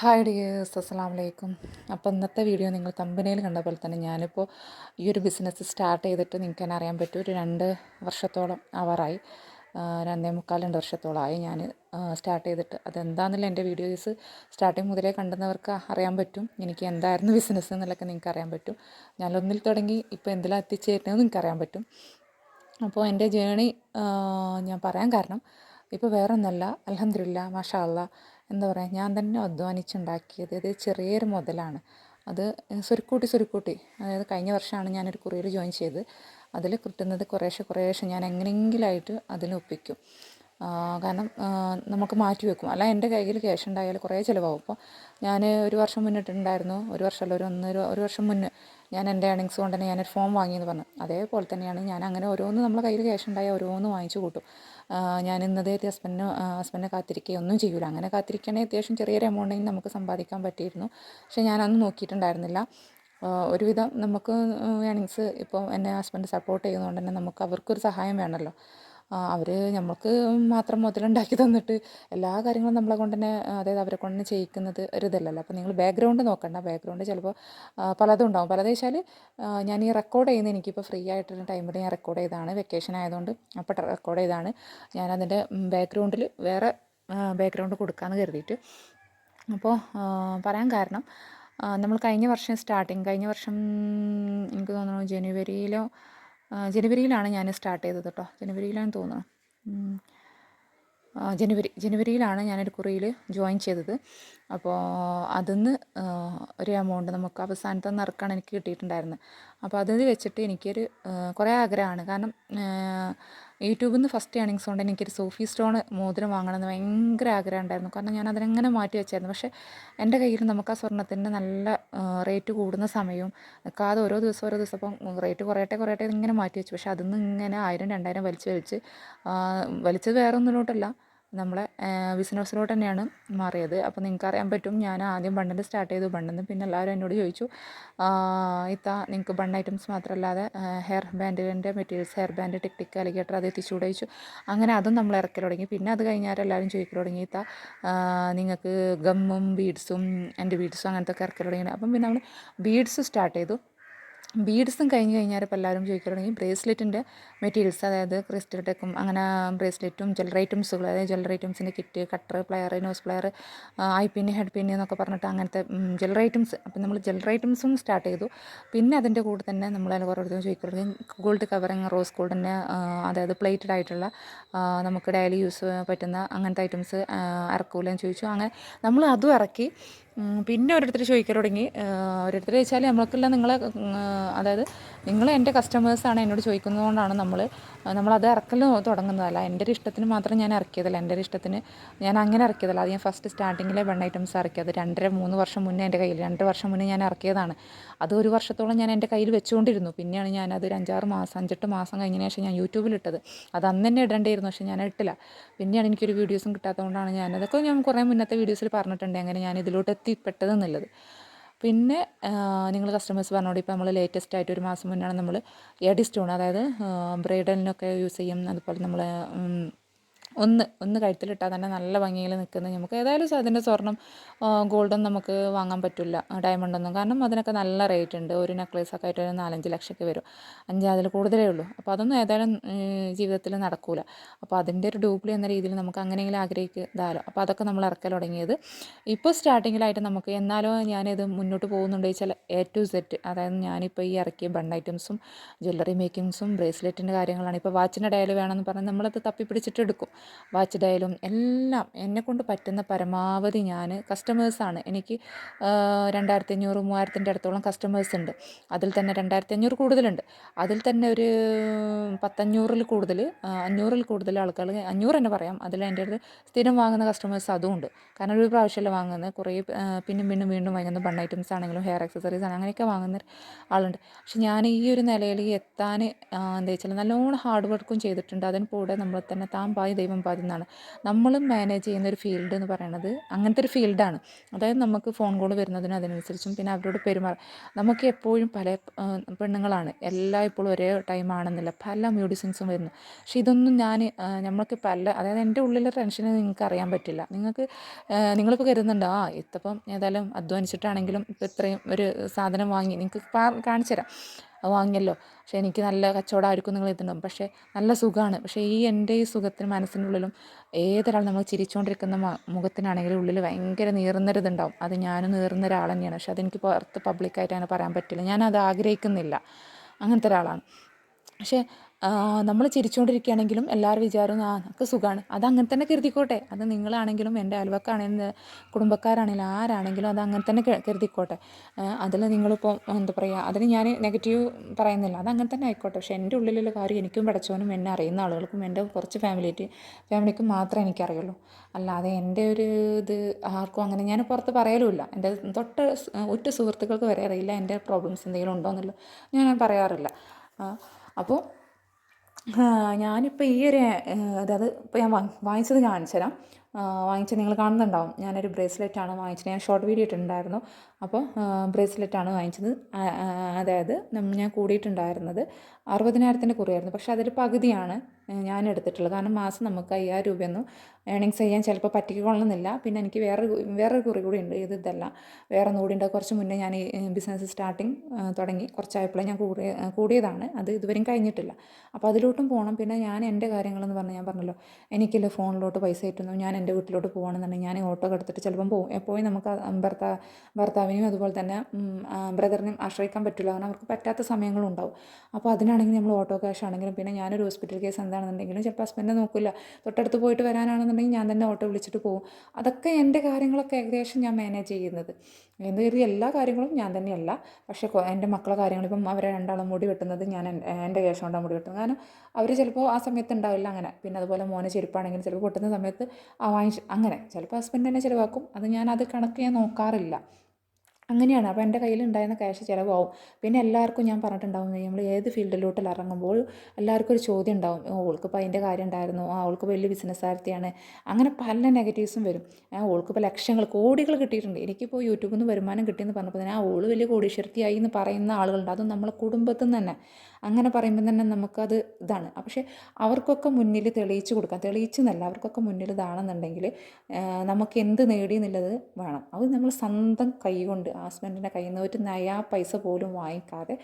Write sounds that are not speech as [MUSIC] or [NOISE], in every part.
Hi dears അസ്സാം വലൈക്കും അപ്പോൾ ഇന്നത്തെ വീഡിയോ നിങ്ങൾ തമ്പനയിൽ കണ്ട പോലെ തന്നെ ഞാനിപ്പോൾ ഈ ഒരു ബിസിനസ് സ്റ്റാർട്ട് ചെയ്തിട്ട് നിങ്ങൾക്ക് തന്നെ അറിയാൻ പറ്റും. ഒരു രണ്ട് വർഷത്തോളം അവറായി രണ്ടേ മുക്കാൽ രണ്ട് വർഷത്തോളമായി ഞാൻ സ്റ്റാർട്ട് ചെയ്തിട്ട്. അതെന്താണെന്നുള്ള എന്റെ വീഡിയോസ് സ്റ്റാർട്ടിങ് മുതലേ കണ്ടുന്നവർക്ക് അറിയാൻ പറ്റും. എനിക്ക് എന്തായിരുന്നു ബിസിനസ് എന്നുള്ളതൊക്കെ നിങ്ങൾക്ക് അറിയാൻ പറ്റും. ഞാൻ ഒന്നിൽ തുടങ്ങി ഇപ്പോൾ എന്തിലാണ് എത്തിച്ചേരുന്നതെന്ന് നിങ്ങൾക്ക് അറിയാൻ പറ്റും. അപ്പോൾ എന്റെ ജേണി ഞാൻ പറയാൻ കാരണം ഇപ്പോൾ വേറെ ഒന്നല്ല അലഹദില്ല മാഷാ അല്ലാ എന്താ പറയുക ഞാൻ തന്നെ അധ്വാനിച്ചുണ്ടാക്കിയത് ഇത് ചെറിയൊരു മുതലാണ്. അത് സ്വരുക്കൂട്ടി സ്വരുക്കൂട്ടി. അതായത് കഴിഞ്ഞ വർഷമാണ് ഞാനൊരു കുറിയർ ജോയിൻ ചെയ്ത് അതിൽ കിട്ടുന്നത് കുറേശ്ശെ കുറേശ്ശെ ഞാൻ എങ്ങനെയെങ്കിലായിട്ട് അതിന് ഒപ്പിക്കും. കാരണം നമുക്ക് മാറ്റി വെക്കും. അല്ല എന്റെ കയ്യിൽ ക്യാഷ് ഉണ്ടായാൽ കുറേ ചിലവാകും. അപ്പോൾ ഞാൻ ഒരു വർഷം മുന്നിട്ടുണ്ടായിരുന്നു. ഒരു വർഷമല്ല ഒരു ഒന്നര ഒരു വർഷം മുന്നേ ഞാൻ എന്റെ ഏണിങ്സ് കൊണ്ട് തന്നെ ഞാനൊരു ഫോം വാങ്ങിയെന്ന് പറഞ്ഞു. അതേപോലെ തന്നെയാണ് ഞാൻ അങ്ങനെ ഓരോന്ന് നമ്മളെ കയ്യിൽ ക്യാഷ് ഉണ്ടായാൽ ഓരോന്ന് വാങ്ങിച്ചു കൂട്ടും. ഞാൻ ഇന്നതേ ഹസ്ബൻഡിന് ഹസ്ബൻഡിനെ കാത്തിരിക്കുകയൊന്നും ചെയ്യൂല. അങ്ങനെ കാത്തിരിക്കണേ അത്യാവശ്യം ചെറിയൊരു എമൗണ്ടെങ്കിൽ നമുക്ക് സമ്പാദിക്കാൻ പറ്റിയിരുന്നു. പക്ഷേ ഞാനന്ന് നോക്കിയിട്ടുണ്ടായിരുന്നില്ല. ഒരുവിധം നമുക്ക് ഏണിങ്സ് ഇപ്പോൾ എന്നെ ഹസ്ബൻഡ് സപ്പോർട്ട് ചെയ്യുന്നതുകൊണ്ട് തന്നെ നമുക്ക് അവർക്കൊരു സഹായം വേണമല്ലോ അവർ നമ്മൾക്ക് മാത്രം മുതലുണ്ടാക്കി തന്നിട്ട് എല്ലാ കാര്യങ്ങളും നമ്മളെ കൊണ്ട് തന്നെ അതായത് അവരെ കൊണ്ട് തന്നെ ചെയ്യിക്കുന്നത് ഒരു ഇതല്ലല്ലോ. അപ്പോൾ നിങ്ങൾ ബാക്ക്ഗ്രൗണ്ട് നോക്കണ്ട. ബാക്ക്ഗ്രൗണ്ട് ചിലപ്പോൾ പലതും ഉണ്ടാവും. പലതെന്ന് വെച്ചാൽ ഞാൻ ഈ റെക്കോർഡ് ചെയ്യുന്ന എനിക്കിപ്പോൾ ഫ്രീ ആയിട്ടുള്ള ടൈമിൽ ഞാൻ റെക്കോർഡ് ചെയ്തതാണ്. വെക്കേഷൻ ആയതുകൊണ്ട് അപ്പോൾ റെക്കോർഡ് ചെയ്തതാണ്. ഞാനതിന്റെ ബാക്ക്ഗ്രൗണ്ടിൽ വേറെ ബാക്ക്ഗ്രൗണ്ട് കൊടുക്കാമെന്ന് കരുതിയിട്ട്. അപ്പോൾ പറയാൻ കാരണം നമ്മൾ കഴിഞ്ഞ വർഷം സ്റ്റാർട്ടിങ് കഴിഞ്ഞ വർഷം എനിക്ക് തോന്നുന്നു ജനുവരിയിലോ ജനുവരിയിലാണ് ഞാൻ സ്റ്റാർട്ട് ചെയ്തത് കേട്ടോ. ജനുവരിയിലാണ് തോന്നുന്നു. ജനുവരി ജനുവരിയിലാണ് ഞാനൊരു കുറിയിൽ ജോയിൻ ചെയ്തത്. അപ്പോൾ അതിന്ന് ഒരു എമൗണ്ട് നമുക്ക് അവസാനത്തെ നറുക്കാണ് എനിക്ക് കിട്ടിയിട്ടുണ്ടായിരുന്നത് അപ്പോൾ അതിൽ വെച്ചിട്ട് എനിക്കൊരു കുറേ ആഗ്രഹമാണ്. കാരണം യൂട്യൂബിൽ നിന്ന് ഫസ്റ്റ് ഏണിങ്സ് കൊണ്ട് എനിക്കൊരു സോഫി സ്റ്റോൺ മോതിരം വാങ്ങണമെന്ന് ഭയങ്കര ആഗ്രഹം ഉണ്ടായിരുന്നു കാരണം ഞാൻ അതിനെങ്ങനെ മാറ്റി വെച്ചായിരുന്നു. പക്ഷേ എന്റെ കയ്യിൽ നമുക്ക് ആ സ്വർണത്തിന് നല്ല റേറ്റ് കൂടുന്ന സമയവും നിൽക്കാതെ ഓരോ ദിവസം ഓരോ ദിവസം അപ്പം റേറ്റ് കുറയട്ടെ കുറയട്ടെ ഇങ്ങനെ മാറ്റി വെച്ചു. പക്ഷേ അതിൽ നിന്ന് ഇങ്ങനെ ആയിരം രണ്ടായിരം വലിച്ച് വലിച്ച് വലിച്ചത് വേറെ ഒന്നിലോട്ടല്ല നമ്മളെ ബിസിനസ്സിലോട്ട് തന്നെയാണ് മാറിയത്. അപ്പോൾ നിങ്ങൾക്ക് അറിയാൻ പറ്റും ഞാൻ ആദ്യം ബണ്ണിൽ സ്റ്റാർട്ട് ചെയ്തു. ബണ്ണെന്ന് പിന്നെ എല്ലാവരും എന്നോട് ചോദിച്ചു ഇത്ത നിങ്ങൾക്ക് ബൺ ഐറ്റംസ് മാത്രമല്ലാതെ hair ബാൻഡിന്റെ materials hair band tick tick alligator അത് എത്തിച്ചു ചോദിച്ചു. അങ്ങനെ അതും നമ്മൾ ഇറക്കൽ തുടങ്ങി. പിന്നെ അത് കഴിഞ്ഞാൽ എല്ലാവരും ചോദിക്കൽ തുടങ്ങി ഇത്ത നിങ്ങൾക്ക് ഗമ്മും ബീഡ്സും എന്റെ ബീഡ്സും അങ്ങനത്തെ ഒക്കെ ഇറക്കൽ തുടങ്ങി അപ്പം പിന്നെ നമ്മൾ ബീഡ്സ് സ്റ്റാർട്ട് ചെയ്തു. ബീഡ്സും കഴിഞ്ഞ് കഴിഞ്ഞാൽ ഇപ്പോൾ എല്ലാവരും ചോദിക്കാൻ തുടങ്ങി ബ്രേസ്ലെറ്റിന്റെ മെറ്റീരിയൽസ് അതായത് ക്രിസ്റ്റൽ ടെക്കും അങ്ങനെ ബ്രേസ്ലെറ്റും ജ്വല്ലറി ഐറ്റംസുകൾ അതായത് jewellery ഐറ്റംസിന്റെ kit cutter plier nose plier eye പിന്നെ ഹെഡ് പിന്നെ എന്നൊക്കെ പറഞ്ഞിട്ട് അങ്ങനത്തെ ജ്വല്ലറി ഐറ്റംസ് അപ്പോൾ നമ്മൾ ജ്വല്ലറി ഐറ്റംസും സ്റ്റാർട്ട് ചെയ്തു. പിന്നെ അതിന്റെ കൂടെ തന്നെ നമ്മൾ അതിന് കുറേ ചോദിക്കാൻ തുടങ്ങി ഗോൾഡ് കവറിങ് റോസ് ഗോൾഡിന്റെ അതായത് പ്ലേറ്റഡ് ആയിട്ടുള്ള നമുക്ക് ഡെയിലി യൂസ് പറ്റുന്ന അങ്ങനത്തെ ഐറ്റംസ് ഇറക്കൂലെന്ന് ചോദിച്ചു. അങ്ങനെ നമ്മൾ അതും ഇറക്കി. പിന്നെ ഓരോരുത്തർ ചോദിക്കാൻ തുടങ്ങി. ഓരോരുത്തർ ചോദിച്ചാൽ നമ്മൾക്കെല്ലാം നിങ്ങളെ അതായത് നിങ്ങൾ എന്റെ കസ്റ്റമേഴ്സാണ് എന്നോട് ചോദിക്കുന്നതുകൊണ്ടാണ് നമ്മൾ നമ്മളത് ഇറക്കൽ തുടങ്ങുന്നതല്ല. എന്റെ ഒരു ഇഷ്ടത്തിന് മാത്രം ഞാൻ ഇറക്കിയതല്ല. എന്റെ ഒരു ഇഷ്ടത്തിന് ഞാൻ അങ്ങനെ ഇറക്കിയതല്ല. അത് ഞാൻ ഫസ്റ്റ് സ്റ്റാർട്ടിങ്ങിലെ വെണ്ണ ഐറ്റംസ് ഇറക്കിയത്. രണ്ടര മൂന്ന് വർഷം മുന്നേ എന്റെ കയ്യിൽ രണ്ട് വർഷം മുന്നേ ഞാൻ ഇറക്കിയതാണ്. അത് ഒരു വർഷത്തോളം ഞാൻ എന്റെ കയ്യിൽ വെച്ചുകൊണ്ടിരുന്നു. പിന്നെയാണ് ഞാൻ അത് ഒരു അഞ്ചാറ് മാസം അഞ്ചെട്ട് മാസം കഴിഞ്ഞതിന് ശേഷം ഞാൻ യൂട്യൂബിൽ ഇട്ടത്. അത് അന്ന് തന്നെ ഇടേണ്ടിയിരുന്നു പക്ഷേ ഞാൻ ഇട്ടില്ല. പിന്നെയാണ് എനിക്കൊരു വീഡിയോസും കിട്ടാത്തതുകൊണ്ടാണ് ഞാൻ അതൊക്കെ ഞാൻ കുറേ മുന്നത്തെ വീഡിയോസിൽ പറഞ്ഞിട്ടുണ്ട്. അങ്ങനെ ഞാൻ ഇതിലോട്ട് എത്തിപ്പെട്ടതെന്നുള്ളത് പിന്നെ നിങ്ങൾ കസ്റ്റമേഴ്സ് പറഞ്ഞോട് ഇപ്പോൾ നമ്മൾ ലേറ്റസ്റ്റ് ആയിട്ട് ഒരു മാസം മുന്നാണ് നമ്മൾ എഡി സ്റ്റോൺ അതായത് ബ്രൈഡലിനൊക്കെ യൂസ് ചെയ്യും. അതുപോലെ നമ്മൾ ഒന്ന് ഒന്ന് കഴുത്തിലിട്ടാൽ തന്നെ നല്ല ഭംഗിയിൽ നിൽക്കുന്നത് നമുക്ക് ഏതായാലും അതിന്റെ സ്വർണം ഗോൾഡൊന്നും നമുക്ക് വാങ്ങാൻ പറ്റില്ല ഡയമണ്ടൊന്നും. കാരണം അതിനൊക്കെ നല്ല റേറ്റ് ഉണ്ട്. ഒരു നെക്ലേസ് ഒക്കെ ആയിട്ട് ഒരു നാലഞ്ച് ലക്ഷമൊക്കെ വരും. അഞ്ച് അതിൽ കൂടുതലേ ഉള്ളൂ. അപ്പോൾ അതൊന്നും ഏതായാലും ജീവിതത്തിൽ നടക്കില്ല അപ്പോൾ അതിന്റെ ഒരു ഡ്യൂപ്ലി എന്ന രീതിയിൽ നമുക്ക് അങ്ങനെയെങ്കിലും ആഗ്രഹിക്കുന്നതാലോ. അപ്പോൾ അതൊക്കെ നമ്മൾ ഇറക്കൽ തുടങ്ങിയത്. ഇപ്പോൾ സ്റ്റാർട്ടിങ്ങിലായിട്ട് നമുക്ക് എന്നാലോ ഞാനിത് മുന്നോട്ട് പോകുന്നുണ്ട്. വെച്ചാൽ എ ടു സെറ്റ് അതായത് ഞാനിപ്പോൾ ഈ ഇറക്കിയ ബൺ ഐറ്റംസും ജ്വല്ലറി മേക്കിങ്സും ബ്രേസ്ലെറ്റിന്റെ കാര്യങ്ങളാണ്. ഇപ്പോൾ വാച്ചിന്റെ ഡയൽ വേണമെന്ന് പറഞ്ഞാൽ നമ്മളത് തപ്പിപ്പിടിച്ചിട്ട് എടുക്കും. വാച്ച് ഡയലും എല്ലാം എന്നെക്കൊണ്ട് പറ്റുന്ന പരമാവധി ഞാൻ കസ്റ്റമേഴ്സാണ്. എനിക്ക് രണ്ടായിരത്തി അഞ്ഞൂറ് മൂവായിരത്തിന്റെ അടുത്തോളം കസ്റ്റമേഴ്സ് ഉണ്ട്. അതിൽ തന്നെ രണ്ടായിരത്തി അഞ്ഞൂറ് കൂടുതലുണ്ട്. അതിൽ തന്നെ ഒരു പത്തഞ്ഞൂറിൽ കൂടുതൽ അഞ്ഞൂറിൽ കൂടുതൽ ആൾക്കാർ അഞ്ഞൂറ് തന്നെ പറയാം. അതിൽ എന്റെ അടുത്ത് സ്ഥിരം വാങ്ങുന്ന കസ്റ്റമേഴ്സ് അതും ഉണ്ട്. കാരണം ഒരു പ്രാവശ്യമല്ല വാങ്ങുന്നത് കുറേ പിന്നും പിന്നും വീണ്ടും വാങ്ങുന്ന ബൺ ഐറ്റംസ് ആണെങ്കിലും ഹെയർ ആക്സസറീസ് ആണ് അങ്ങനെയൊക്കെ വാങ്ങുന്ന ആളുണ്ട്. പക്ഷെ ഞാൻ ഈ ഒരു നിലയിൽ എത്താൻ എന്താ വെച്ചാൽ നല്ലോണം ഹാർഡ് വർക്കും ചെയ്തിട്ടുണ്ട്. അതിന് കൂടെ നമ്മൾ തന്നെ താമ്പായി പായി ദൈവം എന്നാണ് നമ്മളും മാനേജ് ചെയ്യുന്ന ഒരു ഫീൽഡ് എന്ന് പറയുന്നത് അങ്ങനത്തെ ഒരു ഫീൽഡാണ് അതായത് നമുക്ക് ഫോൺ കോൾ വരുന്നതിന് അതിനനുസരിച്ചും പിന്നെ അവരോട് പെരുമാറ നമുക്ക് എപ്പോഴും പല പെണ്ണുങ്ങളാണ്. എല്ലാ ഇപ്പോഴും ഒരേ ടൈം ആണെന്നില്ല. പല മ്യൂഡിസിൻസും വരുന്നു. പക്ഷെ ഇതൊന്നും ഞാൻ നമ്മൾക്ക് പല അതായത് എന്റെ ഉള്ളിലെ ടെൻഷൻ നിങ്ങൾക്ക് അറിയാൻ പറ്റില്ല. നിങ്ങൾക്ക് നിങ്ങളിപ്പോൾ കരുതുന്നുണ്ട് ആ ഇത്തപ്പം ഏതായാലും അധ്വാനിച്ചിട്ടാണെങ്കിലും ഇപ്പം ഇത്രയും ഒരു സാധനം വാങ്ങി നിങ്ങൾക്ക് കാണിച്ചു തരാം. വാങ്ങിയല്ലോ. പക്ഷേ എനിക്ക് നല്ല കച്ചവടമായിരിക്കും നിങ്ങൾ എത്തുന്നുണ്ടാവും പക്ഷേ നല്ല സുഖമാണ്. പക്ഷേ ഈ എന്റെ ഈ സുഖത്തിന് മനസ്സിന്റെ ഉള്ളിലും ഏതൊരാൾ നമ്മൾ ചിരിച്ചുകൊണ്ടിരിക്കുന്ന മുഖത്തിനാണെങ്കിലും ഉള്ളിൽ ഭയങ്കര നീറുന്നൊരിതുണ്ടാവും. അത് ഞാനും നീറുന്ന ഒരാൾ തന്നെയാണ്. പക്ഷെ അതെനിക്ക് പുറത്ത് പബ്ലിക്കായിട്ട് അങ്ങനെ പറയാൻ പറ്റില്ല. ഞാനത് ആഗ്രഹിക്കുന്നില്ല. അങ്ങനത്തെ ഒരാളാണ്. പക്ഷേ നമ്മൾ ചിരിച്ചുകൊണ്ടിരിക്കുകയാണെങ്കിലും എല്ലാവരും വിചാരം ആ നമുക്ക് സുഖമാണ് അത് അങ്ങനെ തന്നെ കരുതിക്കോട്ടെ. അത് നിങ്ങളാണെങ്കിലും എന്റെ അയൽവക്കാണെങ്കിലും കുടുംബക്കാരാണെങ്കിലും ആരാണെങ്കിലും അത് അങ്ങനെ തന്നെ കരുതിക്കോട്ടെ. അതിൽ നിങ്ങളിപ്പോൾ എന്താ പറയുക അതിന് ഞാൻ നെഗറ്റീവ് പറയുന്നില്ല. അത് അങ്ങനെ തന്നെ ആയിക്കോട്ടെ. പക്ഷേ എന്റെ ഉള്ളിലുള്ള കാര്യം എനിക്കും പഠിച്ചവനും എന്നെ അറിയുന്ന ആളുകൾക്കും എന്റെ കുറച്ച് ഫാമിലിക്ക് ഫാമിലിക്കും മാത്രമേ എനിക്കറിയുള്ളൂ. അല്ലാതെ എന്റെ ഒരു ഇത് ആർക്കും അങ്ങനെ ഞാൻ പുറത്ത് പറയലുമില്ല. എന്റെ തൊട്ട് ഉറ്റ സുഹൃത്തുക്കൾക്ക് വരെ അറിയില്ല എന്റെ പ്രോബ്ലംസ് എന്തെങ്കിലും ഉണ്ടോ എന്നുള്ളത്. ഞാൻ പറയാറില്ല. അപ്പോൾ ഞാനിപ്പോൾ ഈ ഒരു അതായത് ഇപ്പോൾ ഞാൻ വാങ്ങിച്ചത് കാണിച്ചു തരാം വാങ്ങിച്ചത് നിങ്ങൾ കാണുന്നുണ്ടാവും. ഞാനൊരു ബ്രേസ്ലെറ്റാണ് വാങ്ങിച്ചത്. ഞാൻ ഷോർട്ട് വീഡിയോ ഇട്ടിട്ടുണ്ടായിരുന്നു. അപ്പോൾ ബ്രേസ്ലെറ്റാണ് വാങ്ങിച്ചത്. അതായത് ഞാൻ കൂടിയിട്ടുണ്ടായിരുന്നത് അറുപതിനായിരത്തിന്റെ കുറിയായിരുന്നു. പക്ഷേ അതൊരു പകുതിയാണ് ഞാൻ എടുത്തിട്ടുള്ളത്. കാരണം മാസം നമുക്ക് അയ്യായിരം രൂപയൊന്നും ഏണിങ്സ് ചെയ്യാൻ ചിലപ്പോൾ പറ്റിക്കൊള്ളണമെന്നില്ല പിന്നെ എനിക്ക് വേറെ വേറൊരു കുറി കൂടി ഉണ്ട്. ഇത് ഇതല്ല. വേറെ ഒന്നുകൂടി ഉണ്ട്. കുറച്ച് മുന്നേ ഞാൻ ഈ ബിസിനസ് സ്റ്റാർട്ടിങ് തുടങ്ങി. കുറച്ചായപ്പോഴേ ഞാൻ കൂടിയ കൂടിയതാണ്. അത് ഇതുവരെയും കഴിഞ്ഞിട്ടില്ല. അപ്പോൾ അതിലോട്ടും പോകണം പിന്നെ ഞാൻ എന്റെ കാര്യങ്ങളെന്ന് പറഞ്ഞാൽ ഞാൻ പറഞ്ഞല്ലോ എനിക്കില്ല ഫോണിലോട്ട് പൈസ കിട്ടുന്നു. ഞാൻ എന്റെ വീട്ടിലോട്ട് പോകുകയാണെന്നുണ്ടെങ്കിൽ ഞാൻ ഓട്ടോ എടുത്തിട്ട് ചിലപ്പം പോകും എപ്പോഴും നമുക്ക് ഭർത്താ ഭർത്താവിനെയും അതുപോലെ തന്നെ ബ്രദറിനെയും ആശ്രയിക്കാൻ പറ്റില്ല. കാരണം അവർക്ക് പറ്റാത്ത സമയങ്ങളുണ്ടാവും അപ്പോൾ അതിനാണെങ്കിൽ നമ്മൾ ഓട്ടോ ക്യാഷ് ആണെങ്കിലും പിന്നെ ഞാനൊരു ഹോസ്പിറ്റൽ കേസ് എന്താണെന്നുണ്ടെങ്കിലും ചിലപ്പോൾ ഹസ്ബൻഡ് നോക്കില്ല തൊട്ടടുത്ത് പോയിട്ട് വരാനാണെന്നുണ്ടെങ്കിൽ ഞാൻ തന്നെ ഓട്ടോ വിളിച്ചിട്ട് പോകും. അതൊക്കെ എന്റെ കാര്യങ്ങളൊക്കെ ഏകദേശം ഞാൻ മാനേജ് ചെയ്യുന്നത്. എന്ന് എല്ലാ കാര്യങ്ങളും ഞാൻ തന്നെയല്ല. പക്ഷേ എന്റെ മക്കളെ കാര്യങ്ങൾ ഇപ്പം അവരെ രണ്ടാളും മുടി വെട്ടുന്നത് ഞാൻ എന്റെ ക്യാഷ് കൊണ്ടാണ് മുടി വെട്ടുന്നത്. കാരണം അവർ ചിലപ്പോൾ ആ സമയത്ത് ഉണ്ടാവില്ല അങ്ങനെ. പിന്നെ അതുപോലെ മോനെ ചെരുപ്പാണെങ്കിലും ചിലപ്പോൾ പൊട്ടുന്ന സമയത്ത് ആ വാങ്ങിച്ച് അങ്ങനെ. ചിലപ്പോൾ ഹസ്ബൻഡ് തന്നെ ചിലവാക്കും. അത് ഞാൻ അത് കണക്ക് ഞാൻ നോക്കാറില്ല. അങ്ങനെയാണ്. അപ്പോൾ എന്റെ കയ്യിൽ ഉണ്ടായിരുന്ന ക്യാഷ് ചിലവാകും പിന്നെ എല്ലാവർക്കും ഞാൻ പറഞ്ഞിട്ടുണ്ടാവും നമ്മൾ ഏത് ഫീൽഡിലോട്ട് ഇറങ്ങുമ്പോൾ എല്ലാവർക്കും ഒരു ചോദ്യം ഉണ്ടാവും. ഓൾക്ക് ഇപ്പോൾ അതിന്റെ കാര്യം ഉണ്ടായിരുന്നു. ആ ഓൾക്ക് വലിയ ബിസിനസ്സുകാരത്തിയാണ് അങ്ങനെ പല നെഗറ്റീവ്സും വരും. ആ ഓൾക്ക് ഇപ്പോൾ ലക്ഷങ്ങൾ കോടികൾ കിട്ടിയിട്ടുണ്ട്. എനിക്കിപ്പോൾ യൂട്യൂബിൽ നിന്ന് വരുമാനം കിട്ടിയെന്ന് പറഞ്ഞപ്പോൾ തന്നെ ആ ഓൾ വലിയ കോടീശ്വരത്തിയായി എന്ന് പറയുന്ന ആളുകളുണ്ട്. അതും നമ്മളെ കുടുംബത്തിൽ നിന്ന് തന്നെ. അങ്ങനെ പറയുമ്പോൾ തന്നെ നമുക്കത് ഇതാണ്. പക്ഷേ അവർക്കൊക്കെ മുന്നിൽ തെളിയിച്ചു കൊടുക്കാം. തെളിയിച്ചെന്നല്ല അവർക്കൊക്കെ മുന്നിൽ ഇതാണെന്നുണ്ടെങ്കിൽ നമുക്ക് എന്ത് നേടി എന്നുള്ളത് വേണം. അത് നമ്മൾ സ്വന്തം കൈ കൊണ്ട് ഹസ്ബൻഡിന്റെ കയ്യിൽ നിന്ന് ഒരു നയാ പൈസ പോലും വാങ്ങിക്കാതെ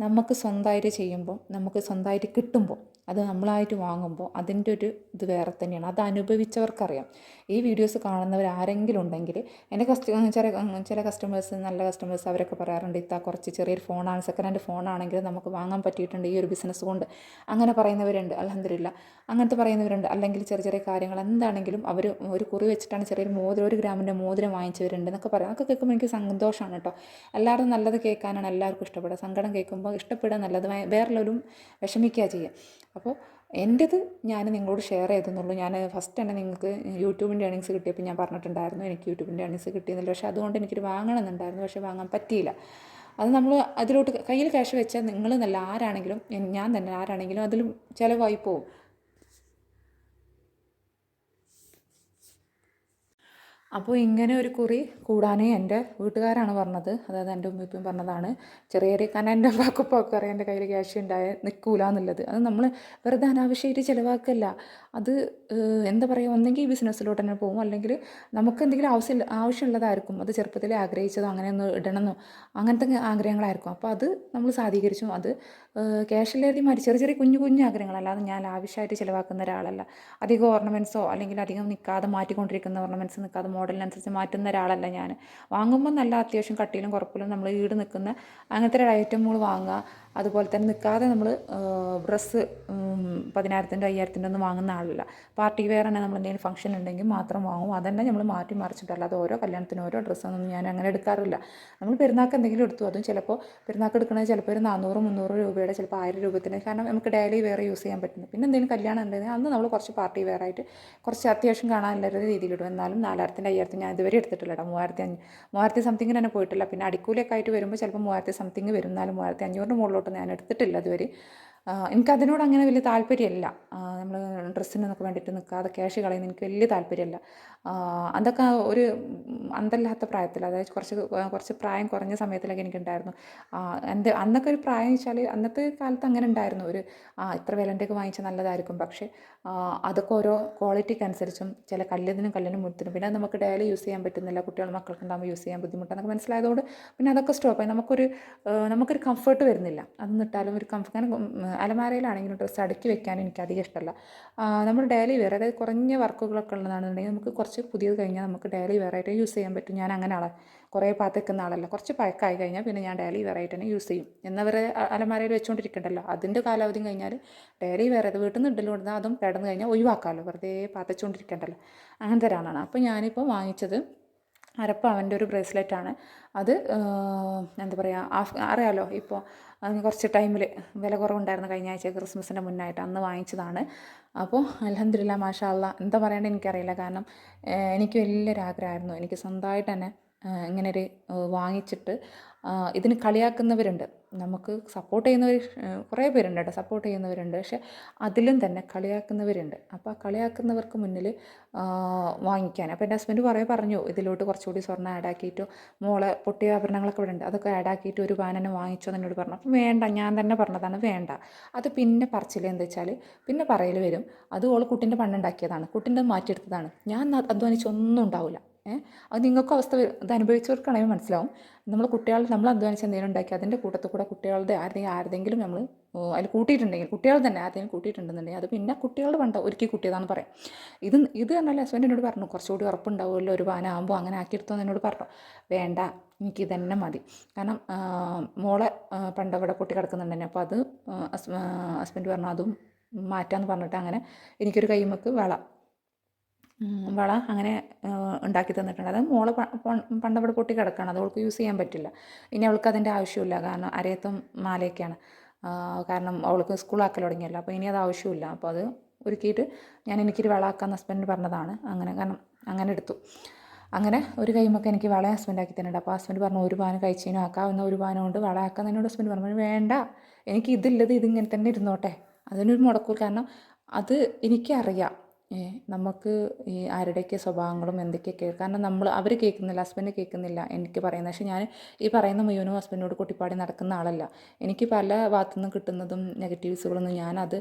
നമുക്ക് സ്വന്തമായിട്ട് ചെയ്യുമ്പോൾ നമുക്ക് സ്വന്തമായിട്ട് കിട്ടുമ്പോൾ അത് നമ്മളായിട്ട് വാങ്ങുമ്പോൾ അതിന്റെ ഒരു ഇത് വേറെ തന്നെയാണ്. അത് അനുഭവിച്ചവർക്കറിയാം. ഈ വീഡിയോസ് കാണുന്നവർ ആരെങ്കിലും ഉണ്ടെങ്കിൽ എന്റെ കസ്റ്റ ചില ചില കസ്റ്റമേഴ്സ് നല്ല കസ്റ്റമേഴ്സ് അവരൊക്കെ പറയാറുണ്ട് ഇത്താ കുറച്ച് ചെറിയൊരു ഫോണാണ് സെക്കൻഡ് ഹാൻഡ് ഫോണാണെങ്കിൽ നമുക്ക് വാങ്ങാൻ പറ്റിയിട്ടുണ്ട് ഈ ഒരു ബിസിനസ് കൊണ്ട്. അങ്ങനെ പറയുന്നവരുണ്ട് അലഹദില്ല അങ്ങനത്തെ പറയുന്നവരുണ്ട്. അല്ലെങ്കിൽ ചെറിയ ചെറിയ കാര്യങ്ങൾ എന്താണെങ്കിലും അവർ ഒരു കുറി വെച്ചിട്ടാണ് ചെറിയൊരു മോതിരം ഒരു ഗ്രാമിന്റെ മോതിരം വാങ്ങിച്ചവരുണ്ട് എന്നൊക്കെ പറയാം. അതൊക്കെ കേൾക്കുമ്പോൾ എനിക്ക് സന്തോഷമാണ് കേട്ടോ. എല്ലാവരും നല്ലത് കേൾക്കാനാണ് എല്ലാവർക്കും ഇഷ്ടപ്പെടുക. സങ്കടം കേൾക്കുമ്പോൾ ഇഷ്ടപ്പെടുക നല്ലത്. വേ- വേറെല്ലാവരും വിഷമിക്കുക ചെയ്യുക. അപ്പോൾ എന്റെത് ഞാൻ നിങ്ങളോട് ഷെയർ ചെയ്തെന്നുള്ളൂ. ഞാൻ ഫസ്റ്റ് തന്നെ നിങ്ങൾക്ക് യൂട്യൂബിന്റെ ഏണിങ്സ് കിട്ടിയപ്പോൾ ഞാൻ പറഞ്ഞിട്ടുണ്ടായിരുന്നു. എനിക്ക് യൂട്യൂബിന്റെ ഏണിങ്സ് കിട്ടിയെന്നില്ല. പക്ഷേ അതുകൊണ്ട് എനിക്കൊരു വാങ്ങണമെന്നുണ്ടായിരുന്നു. പക്ഷേ വാങ്ങാൻ പറ്റിയില്ല. അത് നമ്മൾ അതിലോട്ട് കയ്യിൽ ക്യാഷ് വെച്ചാൽ നിങ്ങൾ നല്ല ആരാണെങ്കിലും ഞാൻ തന്നെ ആരാണെങ്കിലും അതിലും ചിലവായി പോകും അപ്പോൾ ഇങ്ങനെ ഒരു കുറി കൂടാനേ എന്റെ വീട്ടുകാരാണ് പറഞ്ഞത്. അതായത് എന്റെ ഉമ്മയപ്പം പറഞ്ഞതാണ്. ചെറിയ ചെറിയ കാരണം എന്റെ വാക്കുപ്പൊക്കെ അറിയാം. എന്റെ കയ്യിൽ ക്യാഷ് ഉണ്ടായ നിൽക്കൂല എന്നുള്ളത്. അത് നമ്മൾ വെറുതെ അനാവശ്യമായിട്ട് ചിലവാക്കല്ല. അത് എന്താ പറയുക ഒന്നെങ്കിൽ ബിസിനസ്സിലോട്ട് തന്നെ പോകും. അല്ലെങ്കിൽ നമുക്ക് എന്തെങ്കിലും ആവശ്യം ആവശ്യമുള്ളതായിരിക്കും. അത് ചെറുപ്പത്തിൽ ആഗ്രഹിച്ചതോ അങ്ങനെ ഒന്ന് ഇടണമെന്നോ അങ്ങനത്തെ ആഗ്രഹങ്ങളായിരിക്കും. അപ്പോൾ അത് നമ്മൾ സാധീകരിച്ചു. അത് ക്യാഷില്ലാതെ മാറി ചെറിയ ചെറിയ കുഞ്ഞു കുഞ്ഞു ആഗ്രഹങ്ങളല്ലാതെ ഞാൻ ആവശ്യമായിട്ട് ചിലവാക്കുന്ന ഒരാളല്ല. അധികം ഓർണമെന്റ്സോ അല്ലെങ്കിൽ അധികം നിൽക്കാതെ മാറ്റിക്കൊണ്ടിരിക്കുന്ന ഓർണമെന്റ്സ് നിൽക്കാതെ മോഡലിനനുസരിച്ച് മാറ്റുന്ന ഒരാളല്ല ഞാൻ. വാങ്ങുമ്പോൾ നല്ല അത്യാവശ്യം കട്ടിയിലും കുറപ്പിലും നമ്മൾ ഈട് നിൽക്കുന്ന അങ്ങനത്തെ ഒരു ഐറ്റം മോൾ വാങ്ങുക. അതുപോലെ തന്നെ നിൽക്കാതെ നമ്മൾ ഡ്രസ്സ് പതിനായിരത്തിന്റെ അയ്യായിരത്തിന്റെ ഒന്നും വാങ്ങുന്ന ആളല്ല. പാർട്ടി വെയർ തന്നെ നമ്മൾ എന്തെങ്കിലും ഫംഗ്ഷൻ ഉണ്ടെങ്കിൽ മാത്രം വാങ്ങും. അതന്നെ നമ്മൾ മാറ്റി മറിച്ചിട്ടല്ല അത് ഓരോ കല്യാണത്തിന് ഓരോ ഡ്രസ്സൊന്നും ഞാൻ അങ്ങനെ എടുക്കാറില്ല. നമ്മൾ പെരുന്നാൾക്ക് എന്തെങ്കിലും എടുത്തു. അതും ചിലപ്പോൾ പെരുന്നാൾക്ക് എടുക്കണത് ചിലപ്പോൾ ഒരു നാനൂറ് മുന്നൂറ് രൂപയുടെ ചിലപ്പോൾ ആയിരം രൂപത്തിന് കാരണം നമുക്ക് ഡെയിലി വേറെ യൂസ് ചെയ്യാൻ പറ്റുന്നു പിന്നെ എന്തെങ്കിലും കല്യാണം ഉണ്ടെങ്കിൽ അന്ന് നമ്മൾ കുറച്ച് പാർട്ടി വെയർ ആയിട്ട് കുറച്ച് അത്യാവശ്യം കാണാനുള്ള രീതിയിലിടും. എന്നാലും നാലായിരത്തിന്റെ അയ്യായിരത്തിന് ഞാൻ ഇതുവരെ എടുത്തിട്ടില്ല കേട്ടോ മൂവായിരത്തി അഞ്ഞ് മൂവായിരത്തി സംതിങ്ങിന് തന്നെ പോയിട്ടില്ല. പിന്നെ അടിക്കൂലൊക്കെ ആയിട്ട് വരുമ്പോൾ ചിലപ്പോൾ മൂവായിരത്തി സംതിങ് വരും. എന്നാലും മൂവായിരത്തി അഞ്ഞൂറിന് മുകളിലോട്ട് ഞാൻ എടുത്തിട്ടില്ല ഇതുവരെ. എനിക്കതിനോട് അങ്ങനെ വലിയ താല്പര്യമല്ല. നമ്മൾ ഡ്രസ്സിനൊക്കെ വേണ്ടിയിട്ട് നിൽക്കാതെ ക്യാഷ് കളയുന്ന എനിക്ക് വലിയ താല്പര്യമല്ല. അതൊക്കെ ഒരു അന്തല്ലാത്ത പ്രായത്തിൽ അതായത് കുറച്ച് കുറച്ച് പ്രായം കുറഞ്ഞ സമയത്തിലൊക്കെ എനിക്കുണ്ടായിരുന്നു. എന്ത് അന്നൊക്കെ ഒരു പ്രായം വെച്ചാൽ അന്നത്തെ കാലത്ത് അങ്ങനെ ഉണ്ടായിരുന്നു. ഒരു ഇത്ര വിലന്റെയൊക്കെ വാങ്ങിച്ചാൽ നല്ലതായിരിക്കും. പക്ഷേ അതൊക്കെ ഓരോ ക്വാളിറ്റിക്ക് അനുസരിച്ചും ചില കല്ലിനും കല്ലിനും മുത്തിനും പിന്നെ നമുക്ക് ഡെയിലി യൂസ് ചെയ്യാൻ പറ്റുന്നില്ല. കുട്ടികൾ മക്കൾക്ക് ഉണ്ടാകുമ്പോൾ യൂസ് ചെയ്യാൻ ബുദ്ധിമുട്ടാണ് ബുദ്ധിമുട്ടാണെന്നൊക്കെ മനസ്സിലായതുകൊണ്ട് പിന്നെ അതൊക്കെ സ്റ്റോപ്പായി. നമുക്കൊരു നമുക്കൊരു കംഫർട്ട് വരുന്നില്ല. അതൊന്നും ഇട്ടാലും ഒരു കംഫർട്ട് അലമാരയിലാണെങ്കിലും ഡ്രസ്സ് അടുക്കി വെക്കാൻ എനിക്ക് അധികം ഇഷ്ടമല്ല. നമ്മൾ ഡെയിലി വെയർ അതായത് കുറഞ്ഞ വർക്കുകളൊക്കെ ഉള്ളതാണെന്നുണ്ടെങ്കിൽ നമുക്ക് കുറച്ച് പുതിയത് കഴിഞ്ഞാൽ നമുക്ക് ഡെയിലി ആയിട്ട് യൂസ് ചെയ്യാൻ പറ്റും. ഞാൻ അങ്ങനെ ആളാണ് കുറേ പാത്തിക്കുന്ന ആളല്ല. കുറച്ച് പഴക്കമായി കഴിഞ്ഞാൽ പിന്നെ ഞാൻ ഡെയിലി ആയിട്ട് തന്നെ യൂസ് ചെയ്യും. എന്നവരെ അലമാരയിൽ വെച്ചുകൊണ്ടിരിക്കണ്ടല്ലോ അതിന്റെ കാലാവധി കഴിഞ്ഞാൽ ഡെയിലി അത് വീട്ടിൽ നിന്ന് ഇടലും കൊടുത്താൽ അതും കിടന്ന് കഴിഞ്ഞാൽ ഒഴിവാക്കാമല്ലോ. വെറുതെ പാത്തച്ചുകൊണ്ടിരിക്കണ്ടല്ലോ. അങ്ങനത്തെ ഒരാളാണ്. അപ്പോൾ ഞാനിപ്പോൾ വാങ്ങിച്ചത് അരപ്പവന്റെ ഒരു ബ്രേസ്ലെറ്റാണ് അത് എന്താ പറയുക അറിയാമല്ലോ ഇപ്പോൾ അതിന് കുറച്ച് ടൈമിൽ വില കുറവുണ്ടായിരുന്നു കഴിഞ്ഞ ആഴ്ച ക്രിസ്മസിന്റെ മുന്നായിട്ട് അന്ന് വാങ്ങിച്ചതാണ്. അപ്പോൾ അലഹദില്ല മാഷാ അല്ലാ എന്താ പറയേണ്ടത് എനിക്കറിയില്ല. കാരണം എനിക്ക് വലിയൊരു ആഗ്രഹമായിരുന്നു. എനിക്ക് സ്വന്തമായിട്ട് തന്നെ ഇങ്ങനൊരു വാങ്ങിച്ചിട്ട് ഇതിന് കളിയാക്കുന്നവരുണ്ട്. നമുക്ക് സപ്പോർട്ട് ചെയ്യുന്നവർ കുറേ പേരുണ്ട് കേട്ടോ സപ്പോർട്ട് ചെയ്യുന്നവരുണ്ട്. പക്ഷെ അതിലും തന്നെ കളിയാക്കുന്നവരുണ്ട്. അപ്പോൾ ആ കളിയാക്കുന്നവർക്ക് മുന്നിൽ വാങ്ങിക്കാൻ. അപ്പോൾ എന്റെ ഹസ്ബൻഡ് കുറേ പറഞ്ഞു ഇതിലോട്ട് കുറച്ചുകൂടി സ്വർണം ആഡ് ആക്കിയിട്ട് മോളെ പൊട്ടിയ ആഭരണങ്ങളൊക്കെ ഇവിടെ ഉണ്ട് അതൊക്കെ ആഡ് ആക്കിയിട്ട് ഒരു പാനനെ വാങ്ങിച്ചോ എന്ന് എന്നോട് പറഞ്ഞു. അപ്പോൾ വേണ്ട ഞാൻ തന്നെ പറഞ്ഞതാണ് വേണ്ട. അത് പിന്നെ പറച്ചിൽ എന്താ വെച്ചാൽ പിന്നെ പറയൽ വരും. അത് ഓൾ കുട്ടിന്റെ പണ്ടുണ്ടാക്കിയതാണ് കുട്ടിന്റെ മാറ്റിയെടുത്തതാണ്. ഞാൻ അധ്വാനിച്ചൊന്നും ഉണ്ടാവില്ല. അത് നിങ്ങൾക്കും അവസ്ഥ അത് അനുഭവിച്ചവർക്കാണെങ്കിൽ മനസ്സിലാവും. നമ്മൾ കുട്ടികൾ നമ്മൾ അധ്വാനിച്ച് എന്തെങ്കിലും ഉണ്ടാക്കി അതിന്റെ കൂട്ടത്തിൽ കൂടെ കുട്ടികളുടെ ആരുടെയും ആരുടെങ്കിലും നമ്മൾ അതിൽ കൂട്ടിയിട്ടുണ്ടെങ്കിൽ കുട്ടികൾ തന്നെ ആരുടെയും കൂട്ടിയിട്ടുണ്ടെന്നുണ്ടെങ്കിൽ അത് പിന്നെ കുട്ടികളുടെ പണ്ട ഒരുക്കി കൂട്ടിയതാണെന്ന് പറയാം. ഇത് ഇത് എന്നല്ല ഹസ്ബൻഡ് എന്നോട് പറഞ്ഞു കുറച്ചുകൂടി ഉറപ്പുണ്ടാവുമല്ലോ ഒരു വാനാകുമ്പോൾ അങ്ങനെ ആക്കിയെടുത്തോന്ന് എന്നോട് പറഞ്ഞു. വേണ്ട എനിക്ക് ഇതന്നെ മതി. കാരണം മോളെ പണ്ട് അവിടെ പൊട്ടി കിടക്കുന്നുണ്ടെന്നെ. അപ്പോൾ അത് ഹസ്ബൻഡ് പറഞ്ഞു അതും മാറ്റാന്ന് പറഞ്ഞിട്ട് അങ്ങനെ എനിക്കൊരു കൈമക്ക് വള. വള അങ്ങനെ ഉണ്ടാക്കി തന്നിട്ടുണ്ട്. അത് മോൾ പണ്ടവിടെ പൊട്ടി കിടക്കുകയാണ് അത് അവൾക്ക് യൂസ് ചെയ്യാൻ പറ്റില്ല. ഇനി അവൾക്ക് അതിന്റെ ആവശ്യമില്ല. കാരണം അരയത്തും മാലയൊക്കെയാണ്. കാരണം അവൾക്ക് സ്കൂളാക്കൽ തുടങ്ങിയല്ലോ. അപ്പോൾ ഇനി അത് ആവശ്യമില്ല. അപ്പോൾ അത് ഒരുക്കിയിട്ട് ഞാൻ എനിക്കൊരു വള ആക്കാമെന്ന് ഹസ്ബൻഡ് പറഞ്ഞതാണ്. അങ്ങനെ കാരണം അങ്ങനെ എടുത്തു. അങ്ങനെ ഒരു കൈമൊക്കെ എനിക്ക് വള ഹസ്ബൻഡ് ആക്കി തന്നിട്ടുണ്ട്. അപ്പോൾ ഹസ്ബൻഡ് പറഞ്ഞു ഒരു പാനം കഴിച്ചതിനും ആക്കാവുന്ന ഒരു പാനം കൊണ്ട് വള ആക്കാമെന്ന് എന്നോട് ഹസ്ബൻഡ് പറഞ്ഞു വേണ്ട. എനിക്ക് ഇതില്ലത് ഇതിങ്ങനെ തന്നെ ഇരുന്നോട്ടെ. അതിനൊരു മുടക്കൂർ കാരണം അത് എനിക്കറിയാം. നമുക്ക് ഈ ആരുടെയൊക്കെ സ്വഭാവങ്ങളും എന്തൊക്കെയൊക്കെ കാരണം നമ്മൾ അവർ കേൾക്കുന്നില്ല ഹസ്ബൻഡ് കേൾക്കുന്നില്ല എനിക്ക് പറയുന്നത്. പക്ഷേ ഞാൻ ഈ പറയുന്ന മുഴുവനും ഹസ്ബൻഡിനോട് കൂട്ടിപ്പാടി നടക്കുന്ന ആളല്ല. എനിക്ക് പല ഭാഗത്തു നിന്നും കിട്ടുന്നതും നെഗറ്റീവ്സുകളൊന്നും ഞാനത്